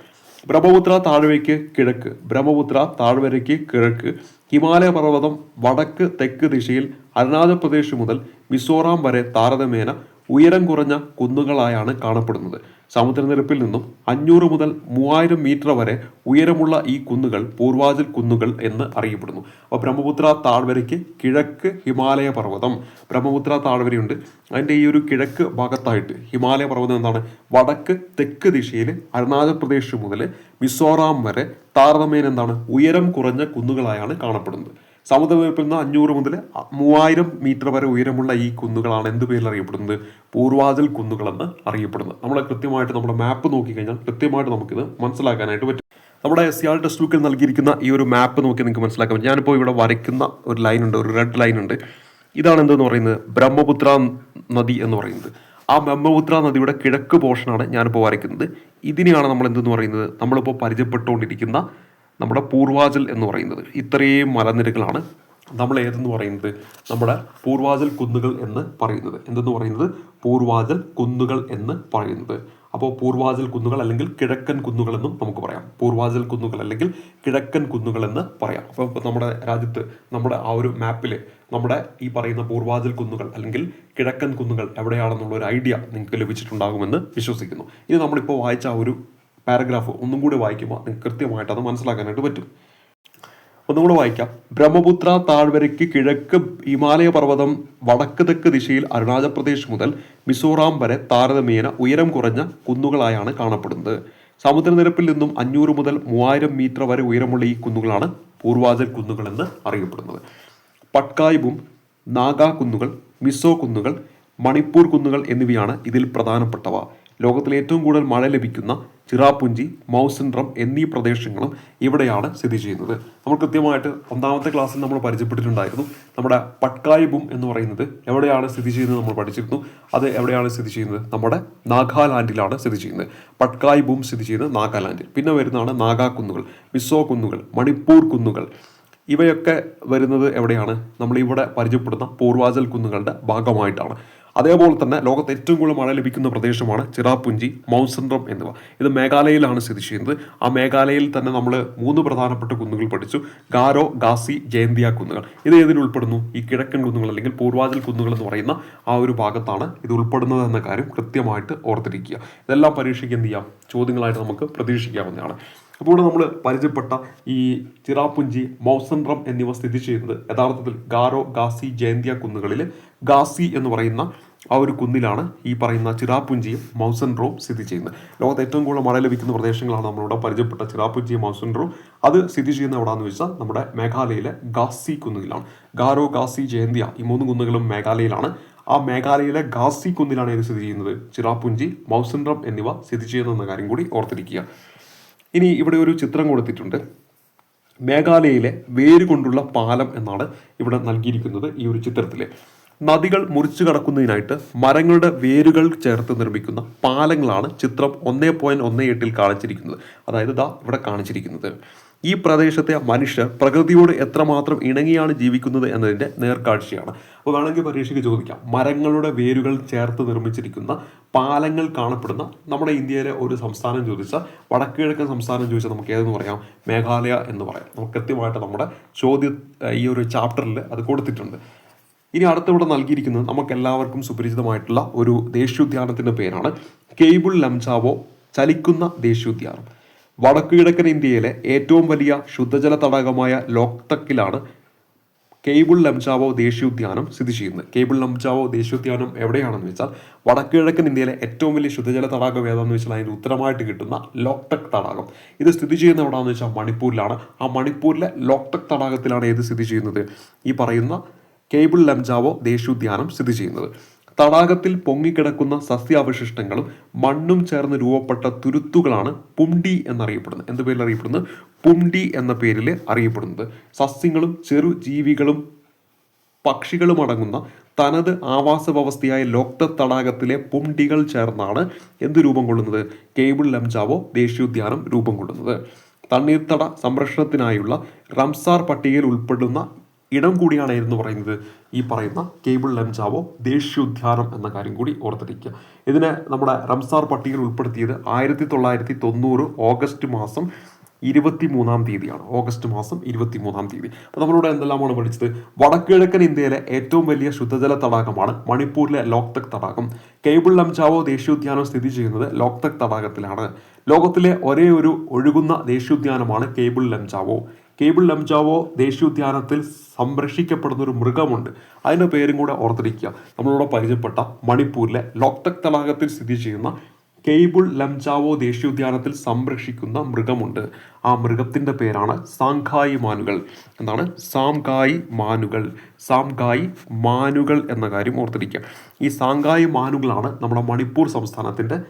ബ്രഹ്മപുത്ര താഴ്വയ്ക്ക് കിഴക്ക് ബ്രഹ്മപുത്ര താഴ്വരയ്ക്ക് കിഴക്ക് ഹിമാലയ പർവതം വടക്ക് തെക്ക് ദിശയിൽ അരുണാചൽ പ്രദേശ് മുതൽ മിസോറാം വരെ താരതമ്യേന ഉയരം കുറഞ്ഞ കുന്നുകളായാണ് കാണപ്പെടുന്നത്. സമുദ്രനിരപ്പിൽ നിന്നും അഞ്ഞൂറ് മുതൽ മൂവായിരം മീറ്റർ വരെ ഉയരമുള്ള ഈ കുന്നുകൾ പൂർവാചൽ കുന്നുകൾ എന്ന് അറിയപ്പെടുന്നു. അപ്പോൾ ബ്രഹ്മപുത്ര താഴ്വരയ്ക്ക് കിഴക്ക് ഹിമാലയ പർവതം. ബ്രഹ്മപുത്ര താഴ്വരയുണ്ട്. അതിന്റെ ഈ ഒരു കിഴക്ക് ഭാഗത്തായിട്ട് ഹിമാലയ പർവതം എന്താണ്? വടക്ക് തെക്ക് ദിശയിൽ അരുണാചൽ പ്രദേശ് മുതൽ മിസോറാം വരെ താരതമ്യേന എന്താണ്? ഉയരം കുറഞ്ഞ കുന്നുകളായാണ് കാണപ്പെടുന്നത്. സമുദ്രനിരപ്പിൽ നിന്ന് അഞ്ഞൂറ് മുതൽ മൂവായിരം മീറ്റർ വരെ ഉയരമുള്ള ഈ കുന്നുകളാണ് എന്ത് പേരിൽ അറിയപ്പെടുന്നത്? പൂർവാചൽ കുന്നുകളെന്ന് അറിയപ്പെടുന്നത്. നമ്മൾ കൃത്യമായിട്ട് നമ്മുടെ മാപ്പ് നോക്കിക്കഴിഞ്ഞാൽ കൃത്യമായിട്ട് നമുക്കിത് മനസ്സിലാക്കാനായിട്ട് പറ്റും. നമ്മുടെ എസ് ആർ ടെക്സ്റ്റ് ബുക്കിൽ നൽകിയിരിക്കുന്ന ഈ ഒരു മാപ്പ് നോക്കി നിങ്ങൾക്ക് മനസ്സിലാക്കാൻ പറ്റും. ഞാനിപ്പോൾ ഇവിടെ വരയ്ക്കുന്ന ഒരു ലൈൻ ഉണ്ട് ഒരു റെഡ് ലൈൻ ഉണ്ട്. ഇതാണ് എന്തെന്ന് പറയുന്നത്? ബ്രഹ്മപുത്ര നദി എന്ന് പറയുന്നത്. ആ ബ്രഹ്മപുത്ര നദിയുടെ കിഴക്ക് പോർഷനാണ് ഞാനിപ്പോൾ വരയ്ക്കുന്നത്. ഇതിനെയാണ് നമ്മൾ എന്തെന്ന് പറയുന്നത്? നമ്മളിപ്പോൾ പരിചയപ്പെട്ടുകൊണ്ടിരിക്കുന്ന നമ്മുടെ പൂർവാചൽ എന്ന് പറയുന്നത്. ഇത്രയും മലനിരകളാണ് നമ്മൾ ഏതെന്ന് പറയുന്നത്? നമ്മുടെ പൂർവാചൽ കുന്നുകൾ എന്ന് പറയുന്നത്. എന്തെന്ന് പറയുന്നത്? പൂർവാചൽ കുന്നുകൾ എന്ന് പറയുന്നത്. അപ്പോൾ പൂർവാചൽ കുന്നുകൾ അല്ലെങ്കിൽ കിഴക്കൻ കുന്നുകൾ എന്നും നമുക്ക് പറയാം. പൂർവാചൽ കുന്നുകൾ അല്ലെങ്കിൽ കിഴക്കൻ കുന്നുകൾ എന്ന് പറയാം. അപ്പോൾ ഇപ്പോൾ നമ്മുടെ രാജ്യത്ത് നമ്മുടെ ആ ഒരു മാപ്പിൽ നമ്മുടെ ഈ പറയുന്ന പൂർവാചൽ കുന്നുകൾ അല്ലെങ്കിൽ കിഴക്കൻ കുന്നുകൾ എവിടെയാണെന്നുള്ള ഒരു ഐഡിയ നിങ്ങൾക്ക് ലഭിച്ചിട്ടുണ്ടാകുമെന്ന് വിശ്വസിക്കുന്നു. ഇത് നമ്മളിപ്പോൾ വായിച്ച ആ ഒരു പാരഗ്രാഫ് ഒന്നും കൂടി വായിക്കുമ്പോൾ നിങ്ങൾക്ക് കൃത്യമായിട്ട് അത് മനസ്സിലാക്കാനായിട്ട് പറ്റും. ഒന്നും കൂടെ വായിക്കാം. ബ്രഹ്മപുത്ര താഴ്വരയ്ക്ക് കിഴക്ക് ഹിമാലയ പർവതം വടക്ക് തെക്ക് ദിശയിൽ അരുണാചൽ പ്രദേശ് മുതൽ മിസോറാം വരെ താരതമ്യേന ഉയരം കുറഞ്ഞ കുന്നുകളായാണ് കാണപ്പെടുന്നത്. സമുദ്രനിരപ്പിൽ നിന്നും അഞ്ഞൂറ് മുതൽ മൂവായിരം മീറ്റർ വരെ ഉയരമുള്ള ഈ കുന്നുകളാണ് പൂർവാചൽ കുന്നുകൾ എന്ന് അറിയപ്പെടുന്നത്. പട്കായ്ബും നാഗാ കുന്നുകൾ മിസോ കുന്നുകൾ മണിപ്പൂർ കുന്നുകൾ എന്നിവയാണ് ഇതിൽ പ്രധാനപ്പെട്ടവ. ലോകത്തിലെ ഏറ്റവും കൂടുതൽ മഴ ലഭിക്കുന്ന ചിറാപുഞ്ചി മൗസിൻഡ്രം എന്നീ പ്രദേശങ്ങളും ഇവിടെയാണ് സ്ഥിതി ചെയ്യുന്നത്. നമ്മൾ കൃത്യമായിട്ട് ഒന്നാമത്തെ ക്ലാസ്സിൽ നമ്മൾ പരിചയപ്പെട്ടിട്ടുണ്ടായിരുന്നു. നമ്മുടെ പട്കായിബും എന്ന് പറയുന്നത് എവിടെയാണ് സ്ഥിതി ചെയ്യുന്നത് നമ്മൾ പഠിച്ചിരുന്നു. അത് എവിടെയാണ് സ്ഥിതി ചെയ്യുന്നത്? നമ്മുടെ നാഗാലാൻഡിലാണ് സ്ഥിതി ചെയ്യുന്നത്. പട്കായിബും സ്ഥിതി ചെയ്യുന്നത് നാഗാലാൻഡിൽ. പിന്നെ വരുന്നതാണ് നാഗാ കുന്നുകൾ മിസോ കുന്നുകൾ മണിപ്പൂർ കുന്നുകൾ. ഇവയൊക്കെ വരുന്നത് എവിടെയാണ്? നമ്മളിവിടെ പരിചയപ്പെടുന്ന പൂർവാചൽ കുന്നുകളുടെ ഭാഗമായിട്ടാണ്. അതേപോലെ തന്നെ ലോകത്ത് ഏറ്റവും കൂടുതൽ മഴ ലഭിക്കുന്ന പ്രദേശമാണ് ചിറാപുഞ്ചി മൗസൻഡ്രം എന്നിവ. ഇത് മേഘാലയയിലാണ് സ്ഥിതി ചെയ്യുന്നത്. ആ മേഘാലയയിൽ തന്നെ നമ്മൾ മൂന്ന് പ്രധാനപ്പെട്ട കുന്നുകൾ പഠിച്ചു. ഗാരോ ഗാസി ജയന്തിയ കുന്നുകൾ. ഇത് ഏതിൽ ഉൾപ്പെടുന്നു? ഈ കിഴക്കൻ കുന്നുകൾ അല്ലെങ്കിൽ പൂർവാചൽ കുന്നുകൾ എന്ന് പറയുന്ന ആ ഒരു ഭാഗത്താണ് ഇത് ഉൾപ്പെടുന്നത് എന്ന കാര്യം കൃത്യമായിട്ട് ഓർത്തിരിക്കുക. ഇതെല്ലാം പരീക്ഷയ്ക്ക് എന്ത് ചെയ്യാം? ചോദ്യങ്ങളായിട്ട് നമുക്ക് പ്രതീക്ഷിക്കാവുന്നതാണ്. അപ്പോൾ നമ്മൾ പരിചയപ്പെട്ട ഈ ചിറാപുഞ്ചി മൗസൻഡ്രം എന്നിവ സ്ഥിതി ചെയ്യുന്നത് യഥാർത്ഥത്തിൽ ഗാരോ ഗാസി ജയന്തിയ കുന്നുകളിൽ ഗാസി എന്ന് പറയുന്ന ആ ഒരു കുന്നിലാണ് ഈ പറയുന്ന ചിറാപുഞ്ചിയും റോ സ്ഥിതി ചെയ്യുന്നത്. ലോകത്ത് ഏറ്റവും കൂടുതൽ മഴ ലഭിക്കുന്ന പ്രദേശങ്ങളാണ് നമ്മളിവിടെ പരിചയപ്പെട്ട ചിറാപുഞ്ചിയും റോ അത് സ്ഥിതി ചെയ്യുന്ന എവിടെയാണെന്ന് വെച്ചാൽ നമ്മുടെ മേഘാലയയിലെ ഗാസി കുന്നിലാണ്. ഗാരോ ഗാസി ജയന്തിയ ഈ മൂന്ന് കുന്നുകളും മേഘാലയയിലാണ്. ആ മേഘാലയയിലെ ഗാസി കുന്നിലാണ് ഇത് സ്ഥിതി ചെയ്യുന്നത്. ചിറാപുഞ്ചി മൗസൻഡ്രം എന്നിവ സ്ഥിതി ചെയ്യുന്നതെന്ന കാര്യം കൂടി ഓർത്തിരിക്കുക. ഇനി ഇവിടെ ഒരു ചിത്രം കൊടുത്തിട്ടുണ്ട്. മേഘാലയയിലെ വേര് കൊണ്ടുള്ള പാലം എന്നാണ് ഇവിടെ നൽകിയിരിക്കുന്നത് ഈ ഒരു ചിത്രത്തിൽ നദികൾ മുറിച്ചു കടക്കുന്നതിനായിട്ട് മരങ്ങളുടെ വേരുകൾ ചേർത്ത് നിർമ്മിക്കുന്ന പാലങ്ങളാണ് ചിത്രം ഒന്നേ പോയിന്റ് ഒന്നേ എട്ടിൽ കാണിച്ചിരിക്കുന്നത്. അതായത് ദാ ഇവിടെ കാണിച്ചിരിക്കുന്നത്. ഈ പ്രദേശത്തെ മനുഷ്യർ പ്രകൃതിയോട് എത്രമാത്രം ഇണങ്ങിയാണ് ജീവിക്കുന്നത് എന്നതിന്റെ നേർക്കാഴ്ചയാണ്. അപ്പോൾ വേണമെങ്കിൽ പരീക്ഷയ്ക്ക് ചോദിക്കാം. മരങ്ങളുടെ വേരുകൾ ചേർത്ത് നിർമ്മിച്ചിരിക്കുന്ന പാലങ്ങൾ കാണപ്പെടുന്ന നമ്മുടെ ഇന്ത്യയിലെ ഒരു സംസ്ഥാനം ചോദിച്ചാൽ വടക്കുകിഴക്കൻ സംസ്ഥാനം ചോദിച്ചാൽ നമുക്ക് ഏതെന്ന് പറയാം? മേഘാലയ എന്ന് പറയാം. നമുക്ക് കൃത്യമായിട്ട് നമ്മുടെ ചോദ്യ ഈ ഒരു ചാപ്റ്ററിൽ അത് കൊടുത്തിട്ടുണ്ട്. ഇനി അടുത്തിവിടെ നൽകിയിരിക്കുന്നത് നമുക്ക് എല്ലാവർക്കും സുപരിചിതമായിട്ടുള്ള ഒരു ദേശീയോദ്യാനത്തിന്റെ പേരാണ് കേബിൾ ലംചാവോ ചലിക്കുന്ന ദേശീയോദ്യാനം. വടക്കു കിഴക്കൻ ഇന്ത്യയിലെ ഏറ്റവും വലിയ ശുദ്ധജല തടാകമായ ലോക്തക്കിലാണ് കേബിൾ ലംചാവോ ദേശീയോദ്യാനം സ്ഥിതി ചെയ്യുന്നത്. കേബിൾ ലംചാവോ ദേശീയോദ്യാനം എവിടെയാണെന്ന് വെച്ചാൽ വടക്കു കിഴക്കൻ ഇന്ത്യയിലെ ഏറ്റവും വലിയ ശുദ്ധജല തടാകം ഏതാണെന്ന് വെച്ചാൽ അതിന് ഉത്തരമായിട്ട് കിട്ടുന്ന ലോക്ടക് തടാകം. ഇത് സ്ഥിതി ചെയ്യുന്ന എവിടെയാണെന്ന് വെച്ചാൽ മണിപ്പൂരിലാണ്. ആ മണിപ്പൂരിലെ ലോക്ടക് തടാകത്തിലാണ് ഏത് സ്ഥിതി ചെയ്യുന്നത്. ഈ പറയുന്ന കേബിൾ ലംജാവോ ദേശീയോദ്യാനം സ്ഥിതി ചെയ്യുന്നത്. തടാകത്തിൽ പൊങ്ങിക്കിടക്കുന്ന സസ്യാവശിഷ്ടങ്ങളും മണ്ണും ചേർന്ന് രൂപപ്പെട്ട തുരുത്തുകളാണ് പുംഡി എന്നറിയപ്പെടുന്നത്. എന്ത് പേരിൽ അറിയപ്പെടുന്നത്? പുംഡി എന്ന പേരിൽ അറിയപ്പെടുന്നത്. സസ്യങ്ങളും ചെറു ജീവികളും പക്ഷികളും അടങ്ങുന്ന തനത് ആവാസ വ്യവസ്ഥയായ ലോക്ത തടാകത്തിലെ പുംഡികൾ ചേർന്നാണ് എന്ത് രൂപം കൊള്ളുന്നത്? കേബിൾ ലംജാവോ ദേശീയോദ്യാനം രൂപം കൊള്ളുന്നത്. തണ്ണീർത്തട സംരക്ഷണത്തിനായുള്ള റംസാർ പട്ടികയിൽ ഉൾപ്പെടുന്ന ഇടം കൂടിയാണ് എന്ന് പറയുന്നത് ഈ പറയുന്ന കേബിൾ ലംചാവോ ദേശീയോദ്യാനം എന്ന കാര്യം കൂടി ഓർത്തിരിക്കുക. ഇതിനെ നമ്മുടെ റംസാർ പട്ടികയിൽ ഉൾപ്പെടുത്തിയത് ആയിരത്തി തൊള്ളായിരത്തി തൊണ്ണൂറ് ഓഗസ്റ്റ് മാസം ഇരുപത്തി മൂന്നാം തീയതിയാണ്. ഓഗസ്റ്റ് മാസം ഇരുപത്തി മൂന്നാം തീയതി. അപ്പോൾ നമ്മളിവിടെ എന്തെല്ലാമാണ് പഠിച്ചത് വടക്കിഴക്കൻ ഇന്ത്യയിലെ ഏറ്റവും വലിയ ശുദ്ധജല തടാകമാണ് മണിപ്പൂരിലെ ലോക്തക് തടാകം. കേബിൾ ലംചാവോ ദേശീയോദ്യാനം സ്ഥിതി ചെയ്യുന്നത് ലോക്തക് തടാകത്തിലാണ്. ലോകത്തിലെ ഒരേ ഒരു ഒഴുകുന്ന ദേശീയോദ്യാനമാണ് കേബിൾ ലംചാവോ കേബിൾ ലംജാവോ ദേശീയോദ്യാനത്തിൽ സംരക്ഷിക്കപ്പെടുന്ന ഒരു മൃഗമുണ്ട്. അതിന്റെ പേരും കൂടെ ഓർത്തിരിക്കുക. നമ്മളോട് പരിചയപ്പെട്ട മണിപ്പൂരിലെ ലോക്തക് തടാകത്തിൽ സ്ഥിതി ചെയ്യുന്ന കേബിൾ ലംജാവോ ദേശീയോദ്യാനത്തിൽ സംരക്ഷിക്കുന്ന മൃഗമുണ്ട്. ആ മൃഗത്തിന്റെ പേരാണ് സാങ്കായി മാനുകൾ. എന്താണ്? സാംഗായി മാനുകൾ. സാംഗായി മാനുകൾ എന്ന കാര്യം ഓർത്തിരിക്കുക. ഈ സാങ്കായി മാനുകളാണ് നമ്മുടെ മണിപ്പൂർ സംസ്ഥാനത്തിന്റെ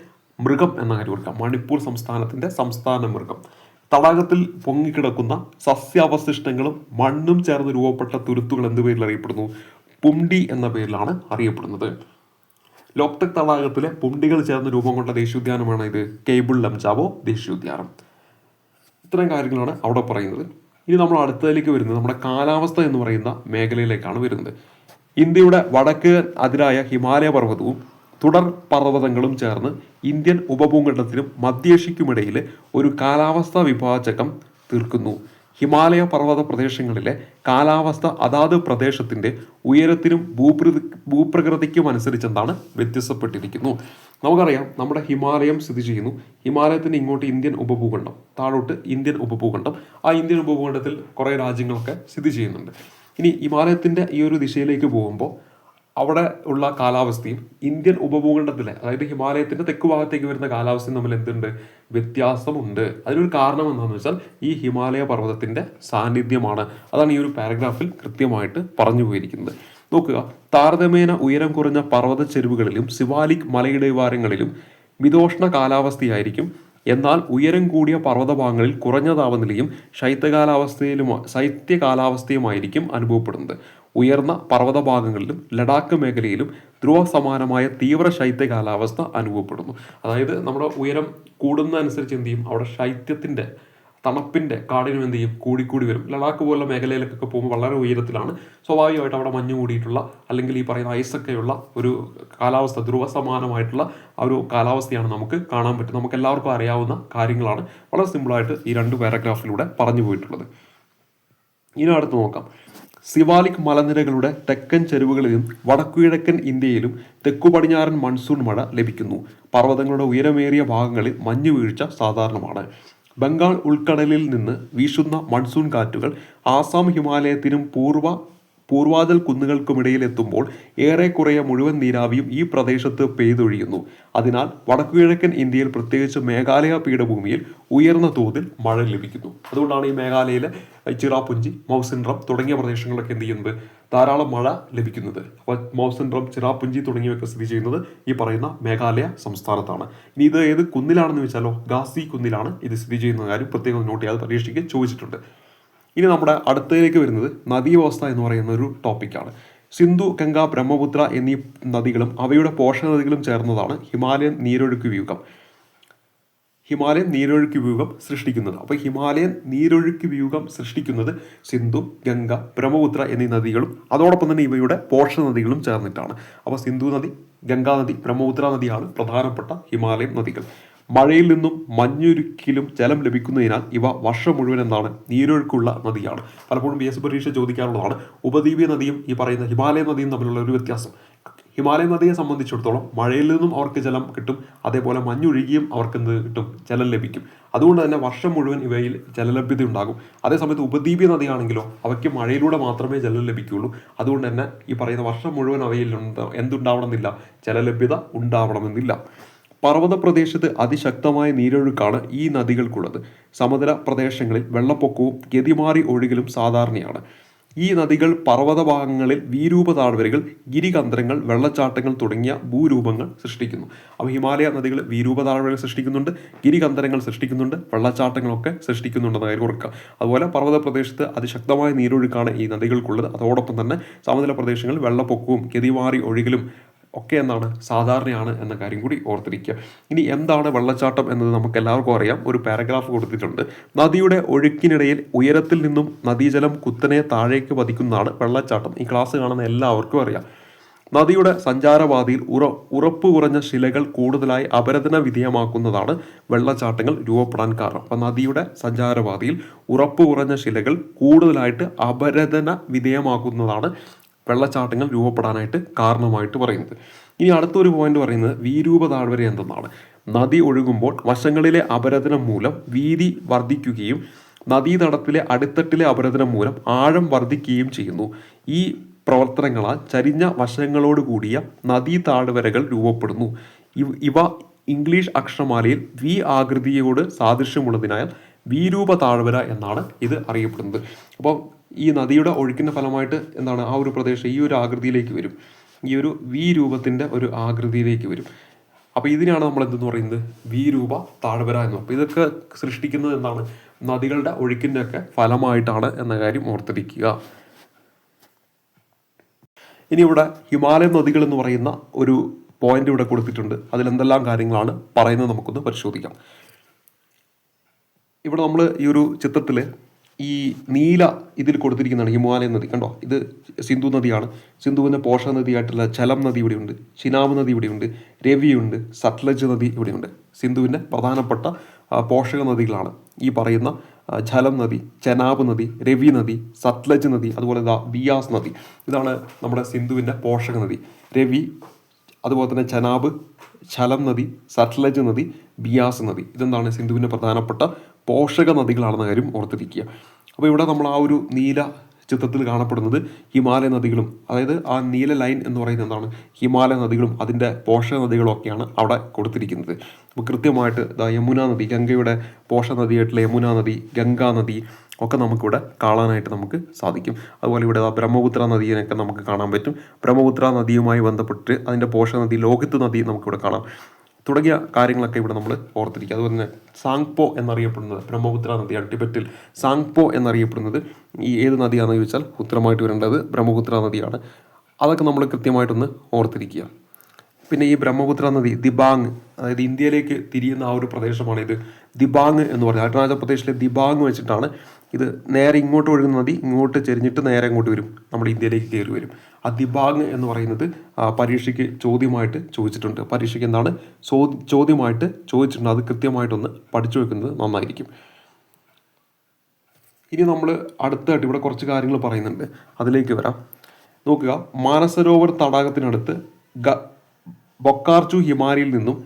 മൃഗം എന്ന കാര്യം ഓർക്കുക. മണിപ്പൂർ സംസ്ഥാനത്തിന്റെ സംസ്ഥാന മൃഗം. തടാകത്തിൽ പൊങ്ങിക്കിടക്കുന്ന സസ്യാവശിഷ്ടങ്ങളും മണ്ണും ചേർന്ന് രൂപപ്പെട്ട തുരുത്തുകൾ എന്ത് പേരിൽ അറിയപ്പെടുന്നു. പുംഡി എന്ന പേരിലാണ് അറിയപ്പെടുന്നത്. ലോക്തക് തടാകത്തിലെ പുണ്ടികൾ ചേർന്ന് രൂപം കൊണ്ട ദേശീയോദ്യാനമാണ് ഇത്. കേബിൾ ലംചാവോ ദേശീയോദ്യാനം. ഇത്തരം കാര്യങ്ങളാണ് അവിടെ പറയുന്നത്. ഇനി നമ്മൾ അടുത്തതിലേക്ക് വരുന്നത് നമ്മുടെ കാലാവസ്ഥ എന്ന് പറയുന്ന മേഖലയിലേക്കാണ് വരുന്നത്. ഇന്ത്യയുടെ വടക്ക് അതിരായ ഹിമാലയ പർവതവും തുടർ പർവതങ്ങളും ചേർന്ന് ഇന്ത്യൻ ഉപഭൂഖണ്ഡത്തിനും മധ്യേഷ്യയ്ക്കുമിടയിൽ ഒരു കാലാവസ്ഥാ വിഭാചകം തീർക്കുന്നു. ഹിമാലയ പർവത പ്രദേശങ്ങളിലെ കാലാവസ്ഥ അതാത് പ്രദേശത്തിന്റെ ഉയരത്തിനും ഭൂപ്രതി ഭൂപ്രകൃതിക്കും അനുസരിച്ചെന്താണ് വ്യത്യസ്തപ്പെട്ടിരിക്കുന്നു നമുക്കറിയാം നമ്മുടെ ഹിമാലയം സ്ഥിതി ചെയ്യുന്നു ഹിമാലയത്തിന് ഇങ്ങോട്ട് ഇന്ത്യൻ ഉപഭൂഖണ്ഡം താഴോട്ട് ഇന്ത്യൻ ഉപഭൂഖണ്ഡം. ആ ഇന്ത്യൻ ഉപഭൂഖണ്ഡത്തിൽ കുറേ രാജ്യങ്ങളൊക്കെ സ്ഥിതി ചെയ്യുന്നുണ്ട്. ഇനി ഹിമാലയത്തിന്റെ ഈ ഒരു ദിശയിലേക്ക് പോകുമ്പോൾ അവിടെ ഉള്ള കാലാവസ്ഥയും ഇന്ത്യൻ ഉപഭൂഖണ്ഡത്തിലെ അതായത് ഹിമാലയത്തിന്റെ തെക്ക് ഭാഗത്തേക്ക് വരുന്ന കാലാവസ്ഥയും തമ്മിൽ എന്തുണ്ട്? വ്യത്യാസമുണ്ട്. അതിനൊരു കാരണം എന്താണെന്ന് വെച്ചാൽ ഈ ഹിമാലയ പർവതത്തിന്റെ സാന്നിധ്യമാണ്. അതാണ് ഈ ഒരു പാരഗ്രാഫിൽ കൃത്യമായിട്ട് പറഞ്ഞു പോയിരിക്കുന്നത്. നോക്കുക താരതമ്യേന ഉയരം കുറഞ്ഞ പർവത ചെരുവുകളിലും സിവാലിക് മലയിടവാരങ്ങളിലും മിതോഷ്ണ കാലാവസ്ഥയായിരിക്കും. എന്നാൽ ഉയരം കൂടിയ പർവതഭാഗങ്ങളിൽ കുറഞ്ഞ താപനിലയും ശൈത്യകാലാവസ്ഥയിലും ശൈത്യ കാലാവസ്ഥയുമായിരിക്കും അനുഭവപ്പെടുന്നത്. ഉയർന്ന പർവതഭാഗങ്ങളിലും ലഡാക്ക് മേഖലയിലും ധ്രുവ സമാനമായ തീവ്ര ശൈത്യ കാലാവസ്ഥ അനുഭവപ്പെടുന്നു. അതായത് നമ്മുടെ ഉയരം കൂടുന്നതനുസരിച്ച് എന്ത് ചെയ്യും? അവിടെ ശൈത്യത്തിന്റെ തണുപ്പിന്റെ കാഠിന്യം എന്ത് ചെയ്യും? കൂടിക്കൂടി വരും. ലഡാക്ക് പോലുള്ള മേഖലയിലേക്കൊക്കെ പോകുമ്പോൾ വളരെ ഉയരത്തിലാണ്. സ്വാഭാവികമായിട്ട് അവിടെ മഞ്ഞ് കൂടിയിട്ടുള്ള അല്ലെങ്കിൽ ഈ പറയുന്ന ഐസൊക്കെയുള്ള ഒരു കാലാവസ്ഥ ധ്രുവ സമാനമായിട്ടുള്ള ആ ഒരു കാലാവസ്ഥയാണ് നമുക്ക് കാണാൻ പറ്റും നമുക്ക് എല്ലാവർക്കും അറിയാവുന്ന കാര്യങ്ങളാണ് വളരെ സിമ്പിളായിട്ട് ഈ രണ്ട് പാരഗ്രാഫിലൂടെ പറഞ്ഞു പോയിട്ടുള്ളത്. ഇനി അടുത്ത് നോക്കാം. സിവാലിക് മലനിരകളുടെ തെക്കൻ ചെരുവുകളിലും വടക്കുകിഴക്കൻ ഇന്ത്യയിലും തെക്കു പടിഞ്ഞാറൻ മൺസൂൺ മഴ ലഭിക്കുന്നു. പർവതങ്ങളുടെ ഉയരമേറിയ ഭാഗങ്ങളിൽ മഞ്ഞുവീഴ്ച സാധാരണമാണ്. ബംഗാൾ ഉൾക്കടലിൽ നിന്ന് വീശുന്ന മൺസൂൺ കാറ്റുകൾ ആസാം ഹിമാലയത്തിനും പൂർവ പൂർവാചൽ കുന്നുകൾക്കുമിടയിൽ എത്തുമ്പോൾ ഏറെക്കുറെ മുഴുവൻ നീരാവിയും ഈ പ്രദേശത്ത് പെയ്തൊഴിയുന്നു. അതിനാൽ വടക്കുകിഴക്കൻ ഇന്ത്യയിൽ പ്രത്യേകിച്ച് മേഘാലയ പീഠഭൂമിയിൽ ഉയർന്ന തോതിൽ മഴ ലഭിക്കുന്നു. അതുകൊണ്ടാണ് ഈ മേഘാലയയിലെ ചിറാപുഞ്ചി മൗസിൻഡ്രം തുടങ്ങിയ പ്രദേശങ്ങളൊക്കെ എന്ത് ചെയ്യുന്നത്? ധാരാളം മഴ ലഭിക്കുന്നത്. അപ്പോൾ മൗസിൻഡ്രം ചിറാപുഞ്ചി തുടങ്ങിയവയൊക്കെ സ്ഥിതി ചെയ്യുന്നത് ഈ പറയുന്ന മേഘാലയ സംസ്ഥാനത്താണ്. ഇനി ഇത് ഏത് കുന്നിലാണെന്ന് വെച്ചാലോ? ഗാസി കുന്നിലാണ് ഇത് സ്ഥിതി ചെയ്യുന്ന കാര്യം പ്രത്യേകം നോട്ട് ചെയ്യാതെ പരീക്ഷയ്ക്ക് ചോദിച്ചിട്ടുണ്ട്. ഇനി നമ്മുടെ അടുത്തതിലേക്ക് വരുന്നത് നദീവ്യവസ്ഥ എന്ന് പറയുന്ന ഒരു ടോപ്പിക്കാണ് സിന്ധു ഗംഗ ബ്രഹ്മപുത്ര എന്നീ നദികളും അവയുടെ പോഷക നദികളും ചേർന്നതാണ് ഹിമാലയൻ നീരൊഴുക്ക് വ്യൂഹം. ഹിമാലയൻ നീരൊഴുക്ക് വ്യൂഹം സൃഷ്ടിക്കുന്നത്. അപ്പോൾ ഹിമാലയൻ നീരൊഴുക്ക് വ്യൂഹം സൃഷ്ടിക്കുന്നത് സിന്ധു ഗംഗ ബ്രഹ്മപുത്ര എന്നീ നദികളും അതോടൊപ്പം തന്നെ ഇവയുടെ പോഷക നദികളും ചേർന്നിട്ടാണ്. അപ്പോൾ സിന്ധു നദി ഗംഗാ നദി ബ്രഹ്മപുത്ര നദിയാണ് പ്രധാനപ്പെട്ട ഹിമാലയൻ നദികൾ. മഴയിൽ നിന്നും മഞ്ഞുരുക്കിലും ജലം ലഭിക്കുന്നതിനാൽ ഇവ വർഷം മുഴുവൻ എന്താണ് നീരൊഴുക്കുള്ള നദിയാണ്. പലപ്പോഴും ബി എസ് പരീക്ഷ ചോദിക്കാറുള്ളതാണ്. ഉപദ്വീപീയ നദിയും ഈ പറയുന്ന ഹിമാലയ നദിയും തമ്മിലുള്ള ഒരു വ്യത്യാസം. ഹിമാലയ നദിയെ സംബന്ധിച്ചിടത്തോളം മഴയിൽ നിന്നും അവർക്ക് ജലം കിട്ടും അതേപോലെ മഞ്ഞൊഴുകിയും അവർക്ക് എന്ത് കിട്ടും? ജലം ലഭിക്കും. അതുകൊണ്ട് തന്നെ വർഷം മുഴുവൻ ഇവയിൽ ജലലഭ്യത ഉണ്ടാകും. അതേസമയത്ത് ഉപദ്വീപീയ നദിയാണെങ്കിലോ അവയ്ക്ക് മഴയിലൂടെ മാത്രമേ ജലം ലഭിക്കുകയുള്ളൂ അതുകൊണ്ട് തന്നെ ഈ പറയുന്ന വർഷം മുഴുവൻ അവയിൽ എന്തുണ്ടാവണമെന്നില്ല. ജലലഭ്യത ഉണ്ടാവണമെന്നില്ല. പർവത പ്രദേശത്ത് അതിശക്തമായ നീരൊഴുക്കാണ് ഈ നദികൾക്കുള്ളത്. സമതല പ്രദേശങ്ങളിൽ വെള്ളപ്പൊക്കവും ഗതിമാറി ഒഴുകലും സാധാരണയാണ്. ഈ നദികൾ പർവത ഭാഗങ്ങളിൽ വീരൂപ താഴ്വരകൾ ഗിരികന്ധരങ്ങൾ വെള്ളച്ചാട്ടങ്ങൾ തുടങ്ങിയ ഭൂരൂപങ്ങൾ സൃഷ്ടിക്കുന്നു. അപ്പോൾ ഹിമാലയ നദികൾ വീരൂപ താഴ്വരകൾ സൃഷ്ടിക്കുന്നുണ്ട് ഗിരികന്ധരങ്ങൾ സൃഷ്ടിക്കുന്നുണ്ട് വെള്ളച്ചാട്ടങ്ങളൊക്കെ സൃഷ്ടിക്കുന്നുണ്ടെന്ന് കാര്യം ഓർക്കുക. അതുപോലെ പർവത പ്രദേശത്ത് അതിശക്തമായ നീരൊഴുക്കാണ് ഈ നദികൾക്കുള്ളത്. അതോടൊപ്പം തന്നെ സമതല പ്രദേശങ്ങളിൽ വെള്ളപ്പൊക്കവും ഗതിമാറി ഒഴുകലും ഒക്കെ എന്താണ്? സാധാരണയാണ് എന്ന കാര്യം കൂടി ഓർത്തിരിക്കുക. ഇനി എന്താണ് വെള്ളച്ചാട്ടം എന്നത് നമുക്ക് എല്ലാവർക്കും അറിയാം. ഒരു പാരഗ്രാഫ് കൊടുത്തിട്ടുണ്ട്. നദിയുടെ ഒഴുക്കിനിടയിൽ ഉയരത്തിൽ നിന്നും നദീജലം കുത്തനെ താഴേക്ക് പതിക്കുന്നതാണ് വെള്ളച്ചാട്ടം. ഈ ക്ലാസ് കാണുന്ന എല്ലാവർക്കും അറിയാം. നദിയുടെ സഞ്ചാരപാതയിൽ ഉറ ഉറപ്പ് കുറഞ്ഞ ശിലകൾ കൂടുതലായി അപരദന വിധേയമാക്കുന്നതാണ് വെള്ളച്ചാട്ടങ്ങൾ രൂപപ്പെടാൻ കാരണം. അപ്പം നദിയുടെ സഞ്ചാരപാതയിൽ ഉറപ്പ് കുറഞ്ഞ ശിലകൾ കൂടുതലായിട്ട് അപരദന വിധേയമാക്കുന്നതാണ് വെള്ളച്ചാട്ടങ്ങൾ രൂപപ്പെടാനായിട്ട് കാരണമായിട്ട് പറയുന്നത്. ഇനി അടുത്തൊരു പോയിന്റ് പറയുന്നത് വീരൂപ താഴ്വര എന്തെന്നാണ്. നദി ഒഴുകുമ്പോൾ വശങ്ങളിലെ അപരദനം മൂലം വീതി വർദ്ധിക്കുകയും നദീതടത്തിലെ അടിത്തട്ടിലെ അപരദനം മൂലം ആഴം വർദ്ധിക്കുകയും ചെയ്യുന്നു. ഈ പ്രവർത്തനങ്ങളാൽ ചരിഞ്ഞ വശങ്ങളോട് കൂടിയ നദീ താഴ്വരകൾ രൂപപ്പെടുന്നു. ഇവ ഇംഗ്ലീഷ് അക്ഷരമാലയിൽ വി ആകൃതിയോട് സാദൃശ്യമുള്ളതിനാൽ വീരൂപ താഴ്വര എന്നാണ് ഇത് അറിയപ്പെടുന്നത്. അപ്പോൾ ഈ നദിയുടെ ഒഴുക്കിന്റെ ഫലമായിട്ട് എന്താണ് ആ ഒരു പ്രദേശം ഈ ഒരു ആകൃതിയിലേക്ക് വരും. ഈ ഒരു വി രൂപത്തിന്റെ ഒരു ആകൃതിയിലേക്ക് വരും. അപ്പോൾ ഇതിനാണ് നമ്മൾ എന്തെന്ന് പറയുന്നത്? വി രൂപ താഴ്വര എന്ന് അപ്പോൾ ഇതൊക്കെ സൃഷ്ടിക്കുന്നത് എന്താണ്? നദികളുടെ ഒഴുക്കിന്റെ ഒക്കെ ഫലമായിട്ടാണ് എന്ന കാര്യം ഓർത്തിരിക്കുക. ഇനി ഇവിടെ ഹിമാലയൻ നദികൾ എന്ന് പറയുന്ന ഒരു പോയിന്റ് ഇവിടെ കൊടുത്തിട്ടുണ്ട്. അതിലെന്തെല്ലാം കാര്യങ്ങളാണ് പറയുന്നത് നമുക്കൊന്ന് പരിശോധിക്കാം. ഇവിടെ നമ്മൾ ഈ ഒരു ചിത്രത്തിൽ ഈ നീല ഇതിൽ കൊടുത്തിരിക്കുന്നതാണ് ഹിമാലയൻ നദി. കണ്ടോ? ഇത് സിന്ധു നദിയാണ്. സിന്ധുവിന്റെ പോഷക നദിയായിട്ടുള്ള ചലം നദി ഇവിടെയുണ്ട്. ചിനാബ് നദി ഇവിടെയുണ്ട്. രവിയുണ്ട്. സത്ലജ് നദി ഇവിടെയുണ്ട്. സിന്ധുവിന്റെ പ്രധാനപ്പെട്ട പോഷക നദികളാണ് ഈ പറയുന്ന ജലം നദി ചെനാബ് നദി രവി നദി സത്ലജ് നദി അതുപോലെ ബിയാസ് നദി. ഇതാണ് നമ്മുടെ സിന്ധുവിന്റെ പോഷക നദി. രവി അതുപോലെ തന്നെ ചനാബ് ചലം നദി സത്ലജ് നദി ബിയാസ് നദി. ഇതെന്താണ് സിന്ധുവിന്റെ പ്രധാനപ്പെട്ട പോഷക നദികളാണെന്ന കാര്യം ഓർത്തിരിക്കുക. അപ്പോൾ ഇവിടെ നമ്മൾ ആ ഒരു നീല ചിത്രത്തിൽ കാണപ്പെടുന്നത് ഹിമാലയ നദികളും അതായത് ആ നീല ലൈൻ എന്ന് പറയുന്നത് എന്താണ്? ഹിമാലയ നദികളും അതിന്റെ പോഷക നദികളൊക്കെയാണ് അവിടെ കൊടുത്തിരിക്കുന്നത്. അപ്പോൾ കൃത്യമായിട്ട് യമുന നദി ഗംഗയുടെ പോഷക നദിയായിട്ടുള്ള യമുന നദി ഗംഗാ നദി ഒക്കെ നമുക്കിവിടെ കാണാനായിട്ട് നമുക്ക് സാധിക്കും. അതുപോലെ ഇവിടെ ബ്രഹ്മപുത്ര നദിയിനൊക്കെ നമുക്ക് കാണാൻ പറ്റും. ബ്രഹ്മപുത്ര നദിയുമായി ബന്ധപ്പെട്ട് അതിന്റെ പോഷക നദി ലോകത്ത് നദി നമുക്കിവിടെ കാണാം. തുടങ്ങിയ കാര്യങ്ങളൊക്കെ ഇവിടെ നമ്മൾ ഓർത്തിരിക്കുക. അതുപോലെ തന്നെ സാങ്പോ എന്നറിയപ്പെടുന്നത് ബ്രഹ്മപുത്ര നദിയാണ്. ടിബറ്റിൽ സാങ്പോ എന്നറിയപ്പെടുന്നത് ഈ ഏത് നദിയാണെന്ന് ചോദിച്ചാൽ ഉത്തരമായിട്ട് വരേണ്ടത് ബ്രഹ്മപുത്ര നദിയാണ്. അതൊക്കെ നമ്മൾ കൃത്യമായിട്ടൊന്ന് ഓർത്തിരിക്കുക. പിന്നെ ഈ ബ്രഹ്മപുത്ര നദി ദിബാങ് അതായത് ഇന്ത്യയിലേക്ക് തിരിയുന്ന ആ ഒരു പ്രദേശമാണ് ഇത് ദിബാങ് എന്ന് പറയുന്നത് അരുണാചൽ പ്രദേശിലെ ദിബാങ് വെച്ചിട്ടാണ് ഇത് നേരെ ഇങ്ങോട്ട് ഒഴുകുന്ന നദി ഇങ്ങോട്ട് ചെരിഞ്ഞിട്ട് നേരെ അങ്ങോട്ട് വരും. നമ്മുടെ ഇന്ത്യയിലേക്ക് കയറി വരും. ആ ദിബാങ് എന്ന് പറയുന്നത് പരീക്ഷയ്ക്ക് ചോദ്യമായിട്ട് ചോദിച്ചിട്ടുണ്ട്. പരീക്ഷയ്ക്ക് എന്താണ് ചോദ്യമായിട്ട് ചോദിച്ചിട്ടുണ്ട്. അത് കൃത്യമായിട്ടൊന്ന് പഠിച്ചു വെക്കുന്നത് നന്നായിരിക്കും. ഇനി നമ്മൾ അടുത്തായിട്ട് ഇവിടെ കുറച്ച് കാര്യങ്ങൾ പറയുന്നുണ്ട്. അതിലേക്ക് വരാം. നോക്കുക. മാനസരോവർ തടാകത്തിനടുത്ത് ഗ ബൊക്കാർച്ചു ഹിമാലയിൽ നിന്നും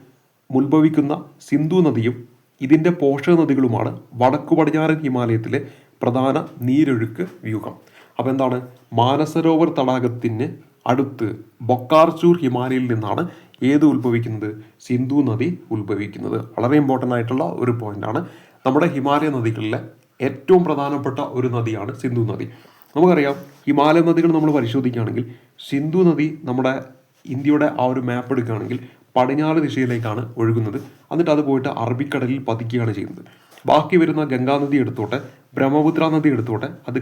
ഉത്ഭവിക്കുന്ന സിന്ധു നദിയും ഇതിന്റെ പോഷക നദികളുമാണ് വടക്കു പടിഞ്ഞാറൻ ഹിമാലയത്തിലെ പ്രധാന നീരൊഴുക്ക് വ്യൂഹം. അപ്പോൾ എന്താണ്? മാനസരോവർ തടാകത്തിന് അടുത്ത് ബൊക്കാർച്ചൂർ ഹിമാലയയിൽ നിന്നാണ് ഏത് ഉത്ഭവിക്കുന്നത്? സിന്ധു നദി ഉത്ഭവിക്കുന്നത്. വളരെ ഇമ്പോർട്ടന്റ് ആയിട്ടുള്ള ഒരു പോയിന്റാണ് നമ്മുടെ ഹിമാലയ നദികളിലെ ഏറ്റവും പ്രധാനപ്പെട്ട ഒരു നദിയാണ് സിന്ധു നദി. നമുക്കറിയാം ഹിമാലയ നദികൾ നമ്മൾ പരിശോധിക്കുകയാണെങ്കിൽ സിന്ധു നദി നമ്മുടെ ഇന്ത്യയുടെ ആ ഒരു മാപ്പ് എടുക്കുകയാണെങ്കിൽ പടിഞ്ഞാറ് ദിശയിലേക്കാണ് ഒഴുകുന്നത്. എന്നിട്ട് അത് പോയിട്ട് അറബിക്കടലിൽ പതിക്കുകയാണ് ചെയ്യുന്നത്. ബാക്കി വരുന്ന ഗംഗാനദി എടുത്തോട്ടെ ബ്രഹ്മപുത്ര നദി എടുത്തോട്ടെ അത്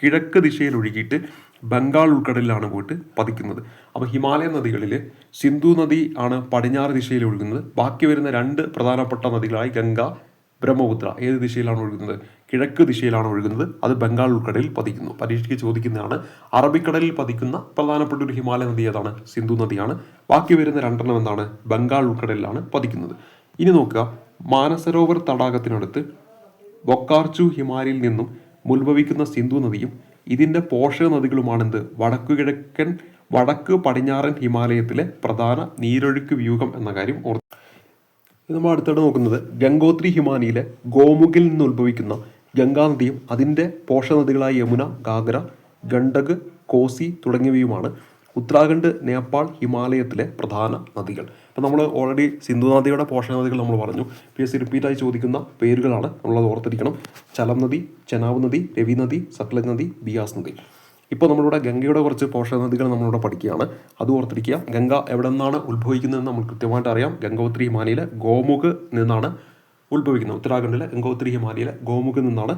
കിഴക്ക് ദിശയിൽ ഒഴുകിയിട്ട് ബംഗാൾ ഉൾക്കടലിലാണ് പോയിട്ട് പതിക്കുന്നത്. അപ്പോൾ ഹിമാലയ നദികളിൽ സിന്ധു നദി ആണ് പടിഞ്ഞാറ് ദിശയിൽ ഒഴുകുന്നത്. ബാക്കി വരുന്ന രണ്ട് പ്രധാനപ്പെട്ട നദികളായി ഗംഗ ബ്രഹ്മപുത്ര ഏത് ദിശയിലാണ് ഒഴുകുന്നത്? കിഴക്ക് ദിശയിലാണ് ഒഴുകുന്നത്. അത് ബംഗാൾ ഉൾക്കടലിൽ പതിക്കുന്നു. പരീക്ഷയ്ക്ക് ചോദിക്കുന്നതാണ് അറബിക്കടലിൽ പതിക്കുന്ന പ്രധാനപ്പെട്ട ഒരു ഹിമാലയ നദി ഏതാണ്? സിന്ധു നദിയാണ്. ബാക്കി വരുന്ന രണ്ടെണ്ണം എന്താണ്? ബംഗാൾ ഉൾക്കടലിലാണ് പതിക്കുന്നത്. ഇനി നോക്കുക. മാനസരോവർ തടാകത്തിനടുത്ത് ബൊക്കാർച്ചു ഹിമാലയിൽ നിന്നും മുൽഭവിക്കുന്ന സിന്ധു നദിയും ഇതിന്റെ പോഷക നദികളുമാണെന്ത്? വടക്കു കിഴക്കൻ വടക്ക് പടിഞ്ഞാറൻ ഹിമാലയത്തിലെ പ്രധാന നീരൊഴുക്ക് വ്യൂഹം എന്ന കാര്യം ഓർത്ത് നമ്മൾ അടുത്തിടെ നോക്കുന്നത് ഗംഗോത്രി ഹിമാനിയിലെ ഗോമുഖിൽ നിന്ന് ഉത്ഭവിക്കുന്ന ഗംഗാനദിയും അതിന്റെ പോഷകനദികളായ യമുന ഗാഗ്ര ഗണ്ഡക് കോസി തുടങ്ങിയവയുമാണ് ഉത്തരാഖണ്ഡ് നേപ്പാൾ ഹിമാലയത്തിലെ പ്രധാന നദികൾ. അപ്പോൾ നമ്മൾ ഓൾറെഡി സിന്ധു നദിയുടെ പോഷക നദികൾ നമ്മൾ പറഞ്ഞു. പി എസ് സി റിപ്പീറ്റായി ചോദിക്കുന്ന പേരുകളാണ് നമ്മളത് ഓർത്തിരിക്കണം. ചലം നദി ചെനാബ് നദി രവി നദി സത്ലജ് നദി ബിയാസ് നദി. ഇപ്പോൾ നമ്മളിവിടെ ഗംഗയുടെ കുറച്ച് പോഷക നദികൾ നമ്മളിവിടെ പഠിക്കുകയാണ്. അത് ഓർത്തിരിക്കുക. ഗംഗ എവിടെ നിന്നാണ് ഉത്ഭവിക്കുന്നതെന്ന് നമ്മൾ കൃത്യമായിട്ട് അറിയാം. ഗംഗോത്രി ഹിമാലയിലെ ഗോമുഖ് നിന്നാണ് ഉത്ഭവിക്കുന്നത് ഉത്തരാഖണ്ഡിലെ ഗംഗോത്രി ഹിമാലയിലെ ഗോമുഖിൽ നിന്നാണ്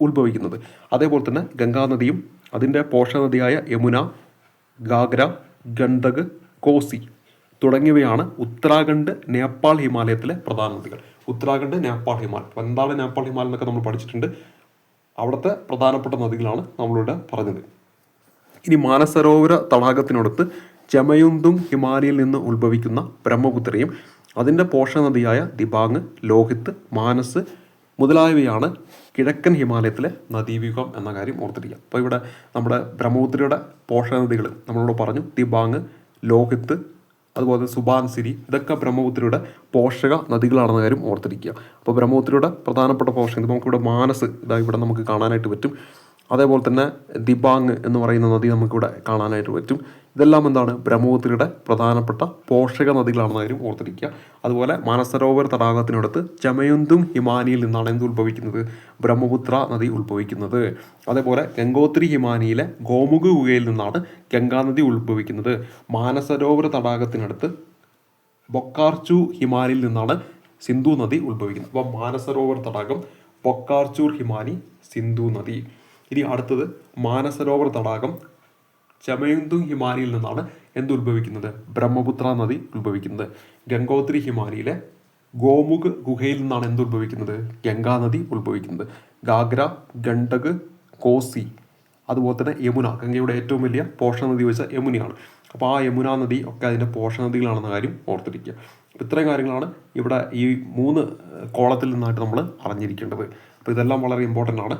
ഉത്ഭവിക്കുന്നത്. അതേപോലെ തന്നെ ഗംഗാനദിയും അതിന്റെ പോഷക നദിയായ യമുന ഗാഗ്ര ഗണ്ഡക് കോസി തുടങ്ങിയവയാണ് ഉത്തരാഖണ്ഡ് നേപ്പാൾ ഹിമാലയത്തിലെ പ്രധാന നദികൾ. ഉത്തരാഖണ്ഡ് നേപ്പാൾ ഹിമാലയം. അപ്പോൾ എന്താണ് നേപ്പാൾ ഹിമാലയം എന്നൊക്കെ നമ്മൾ പഠിച്ചിട്ടുണ്ട്. അവിടുത്തെ പ്രധാനപ്പെട്ട നദികളാണ് നമ്മളിവിടെ പറഞ്ഞത്. ഇനി മാനസരോവര തടാകത്തിനടുത്ത് ചെമയുന്തും ഹിമാലയിൽ നിന്ന് ഉത്ഭവിക്കുന്ന ബ്രഹ്മപുത്രയും അതിന്റെ പോഷക നദിയായ ദിബാങ് ലോഹിത് മാനസ് മുതലായവയാണ് കിഴക്കൻ ഹിമാലയത്തിലെ നദീവ്യൂഹം എന്ന കാര്യം ഓർത്തിരിക്കുക. അപ്പോൾ ഇവിടെ നമ്മുടെ ബ്രഹ്മപുത്രയുടെ പോഷക നദികൾ നമ്മളോട് പറഞ്ഞു ദിബാങ് ലോഹിത്ത് അതുപോലെ സുബാൻസിരി ഇതൊക്കെ ബ്രഹ്മപുത്രയുടെ പോഷക നദികളാണെന്ന കാര്യം ഓർത്തിരിക്കുക. അപ്പോൾ ബ്രഹ്മപുത്രയുടെ പ്രധാനപ്പെട്ട പോഷകം നമുക്കിവിടെ മാനസ് ഇതാ ഇവിടെ നമുക്ക് കാണാനായിട്ട് പറ്റും. അതേപോലെ തന്നെ ദിബാങ് എന്ന് പറയുന്ന നദി നമുക്കിവിടെ കാണാനായിട്ട് പറ്റും. ഇതെല്ലാം എന്താണ് ബ്രഹ്മപുത്രയുടെ പ്രധാനപ്പെട്ട പോഷക നദികളാണെന്ന കാര്യം ഓർത്തിരിക്കുക. അതുപോലെ മാനസരോവർ തടാകത്തിനടുത്ത് ചമയുന്തും ഹിമാനിയിൽ നിന്നാണ് എന്ത് ഉത്ഭവിക്കുന്നത്? ബ്രഹ്മപുത്ര നദി ഉത്ഭവിക്കുന്നത്. അതേപോലെ ഗംഗോത്രി ഹിമാനിയിലെ ഗോമുഖ ഗുഹയിൽ നിന്നാണ് ഗംഗാനദി ഉത്ഭവിക്കുന്നത്. മാനസരോവർ തടാകത്തിനടുത്ത് ബൊക്കാർച്ചു ഹിമാനിയിൽ നിന്നാണ് സിന്ധു നദി ഉത്ഭവിക്കുന്നത്. അപ്പോൾ മാനസരോവർ തടാകം ബൊക്കാർച്ചൂർ ഹിമാനി സിന്ധു നദി. ഇനി അടുത്തത് മാനസരോവർ തടാകം ചമയുന്തു ഹിമാനിയിൽ നിന്നാണ് എന്ത് ഉത്ഭവിക്കുന്നത് ബ്രഹ്മപുത്ര നദി ഉത്ഭവിക്കുന്നത്. ഗംഗോത്രി ഹിമാനിയിലെ ഗോമുഖ് ഗുഹയിൽ നിന്നാണ് എന്ത് ഉത്ഭവിക്കുന്നത് ഗംഗാ നദി ഉത്ഭവിക്കുന്നത്. ഗാഗ്ര ഗണ്ഡക് കോസി അതുപോലെ തന്നെ യമുന. ഗംഗയുടെ ഏറ്റവും വലിയ പോഷണ നദി വെച്ച യമുനയാണ്. അപ്പോൾ ആ യമുന നദി ഒക്കെ അതിന്റെ പോഷണ നദികളാണെന്ന കാര്യം ഓർത്തിരിക്കുക. അപ്പോൾ ഇത്രയും കാര്യങ്ങളാണ് ഇവിടെ ഈ മൂന്ന് കോളത്തിൽ നിന്നായിട്ട് നമ്മൾ അറിഞ്ഞിരിക്കേണ്ടത്. അപ്പോൾ ഇതെല്ലാം വളരെ ഇമ്പോർട്ടന്റ് ആണ്.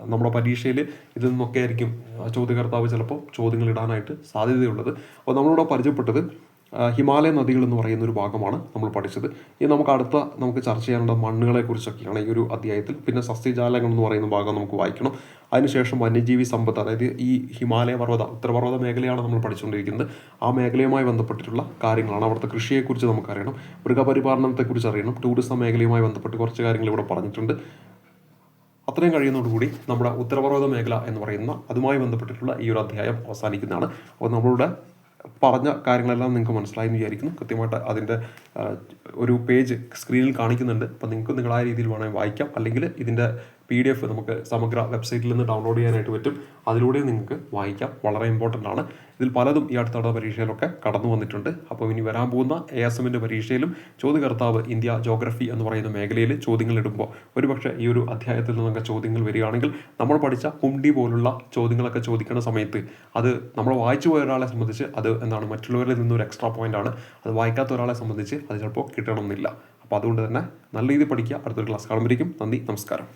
നമ്മുടെ പരീക്ഷയിൽ ഇതിൽ നിന്നൊക്കെ ആയിരിക്കും ചോദ്യകർത്താവ് ചിലപ്പോൾ ചോദ്യങ്ങൾ ഇടാനായിട്ട് സാധ്യതയുള്ളത്. അപ്പോൾ നമ്മളിവിടെ പരിചയപ്പെട്ടത് ഹിമാലയ നദികൾ എന്ന് പറയുന്ന ഒരു ഭാഗമാണ് നമ്മൾ പഠിച്ചത്. ഇനി നമുക്ക് അടുത്ത നമുക്ക് ചർച്ച ചെയ്യാനുള്ള മണ്ണുകളെ കുറിച്ചൊക്കെയാണ് ഈ ഒരു അധ്യായത്തിൽ. പിന്നെ സസ്യജാലങ്ങൾ എന്ന് പറയുന്ന ഭാഗം നമുക്ക് വായിക്കണം. അതിനുശേഷം വന്യജീവി സമ്പത്ത് അതായത് ഈ ഹിമാലയ പർവത ഉത്തരപർവത മേഖലയാണ് നമ്മൾ പഠിച്ചുകൊണ്ടിരിക്കുന്നത്. ആ മേഖലയുമായി ബന്ധപ്പെട്ടിട്ടുള്ള കാര്യങ്ങളാണ് അവിടുത്തെ കൃഷിയെക്കുറിച്ച് നമുക്കറിയണം. മൃഗപരിപാലനത്തെക്കുറിച്ച് അറിയണം. ടൂറിസം മേഖലയുമായി ബന്ധപ്പെട്ട് കുറച്ച് കാര്യങ്ങൾ ഇവിടെ പറഞ്ഞിട്ടുണ്ട്. അത്രയും കഴിയുന്നതോടുകൂടി നമ്മുടെ ഉത്തരപർവത മേഖല എന്ന് പറയുന്ന അതുമായി ബന്ധപ്പെട്ടിട്ടുള്ള ഈ ഒരു അധ്യായം അവസാനിക്കുന്നതാണ്. അപ്പോൾ നമ്മളുടെ പറഞ്ഞ കാര്യങ്ങളെല്ലാം നിങ്ങൾക്ക് മനസ്സിലായി എന്ന് വിചാരിക്കുന്നു. കൃത്യമായിട്ട് അതിന്റെ ഒരു പേജ് സ്ക്രീനിൽ കാണിക്കുന്നുണ്ട്. അപ്പോൾ നിങ്ങൾക്ക് നിങ്ങളായ രീതിയിൽ വേണമെങ്കിൽ വായിക്കാം. അല്ലെങ്കിൽ ഇതിന്റെ പി ഡി എഫ് നമുക്ക് സമഗ്ര വെബ്സൈറ്റിൽ നിന്ന് ഡൗൺലോഡ് ചെയ്യാനായിട്ട് പറ്റും. അതിലൂടെ നിങ്ങൾക്ക് വായിക്കാം. വളരെ ഇമ്പോർട്ടന്റ് ആണ്. ഇതിൽ പലതും ഈ അടുത്ത പരീക്ഷയിലൊക്കെ കടന്നു വന്നിട്ടുണ്ട്. അപ്പോൾ ഇനി വരാൻ പോകുന്ന എ എസ് എമ്മിന്റെ പരീക്ഷയിലും ചോദ്യകർത്താവ് ഇന്ത്യ ജോഗ്രഫി എന്ന് പറയുന്ന മേഖലയിൽ ചോദ്യങ്ങൾ ഇടുമ്പോൾ ഒരുപക്ഷെ ഈ ഒരു അധ്യായത്തിൽ നിന്നൊക്കെ ചോദ്യങ്ങൾ വരികയാണെങ്കിൽ നമ്മൾ പഠിച്ച ഹുംഡി പോലുള്ള ചോദ്യങ്ങളൊക്കെ ചോദിക്കുന്ന സമയത്ത് അത് നമ്മൾ വായിച്ചു പോയ ഒരാളെ സംബന്ധിച്ച് അത് എന്താണ് മറ്റുള്ളവരിൽ നിന്നൊരു എക്സ്ട്രാ പോയിന്റ് ആണ്. അത് വായിക്കാത്ത ഒരാളെ സംബന്ധിച്ച് അത് ചിലപ്പോൾ കിട്ടണമെന്നില്ല. അപ്പോൾ അതുകൊണ്ട് തന്നെ നല്ല രീതിയിൽ പഠിക്കുക. അടുത്തൊരു ക്ലാസ് കാണുമ്പോഴേക്കും നന്ദി നമസ്കാരം.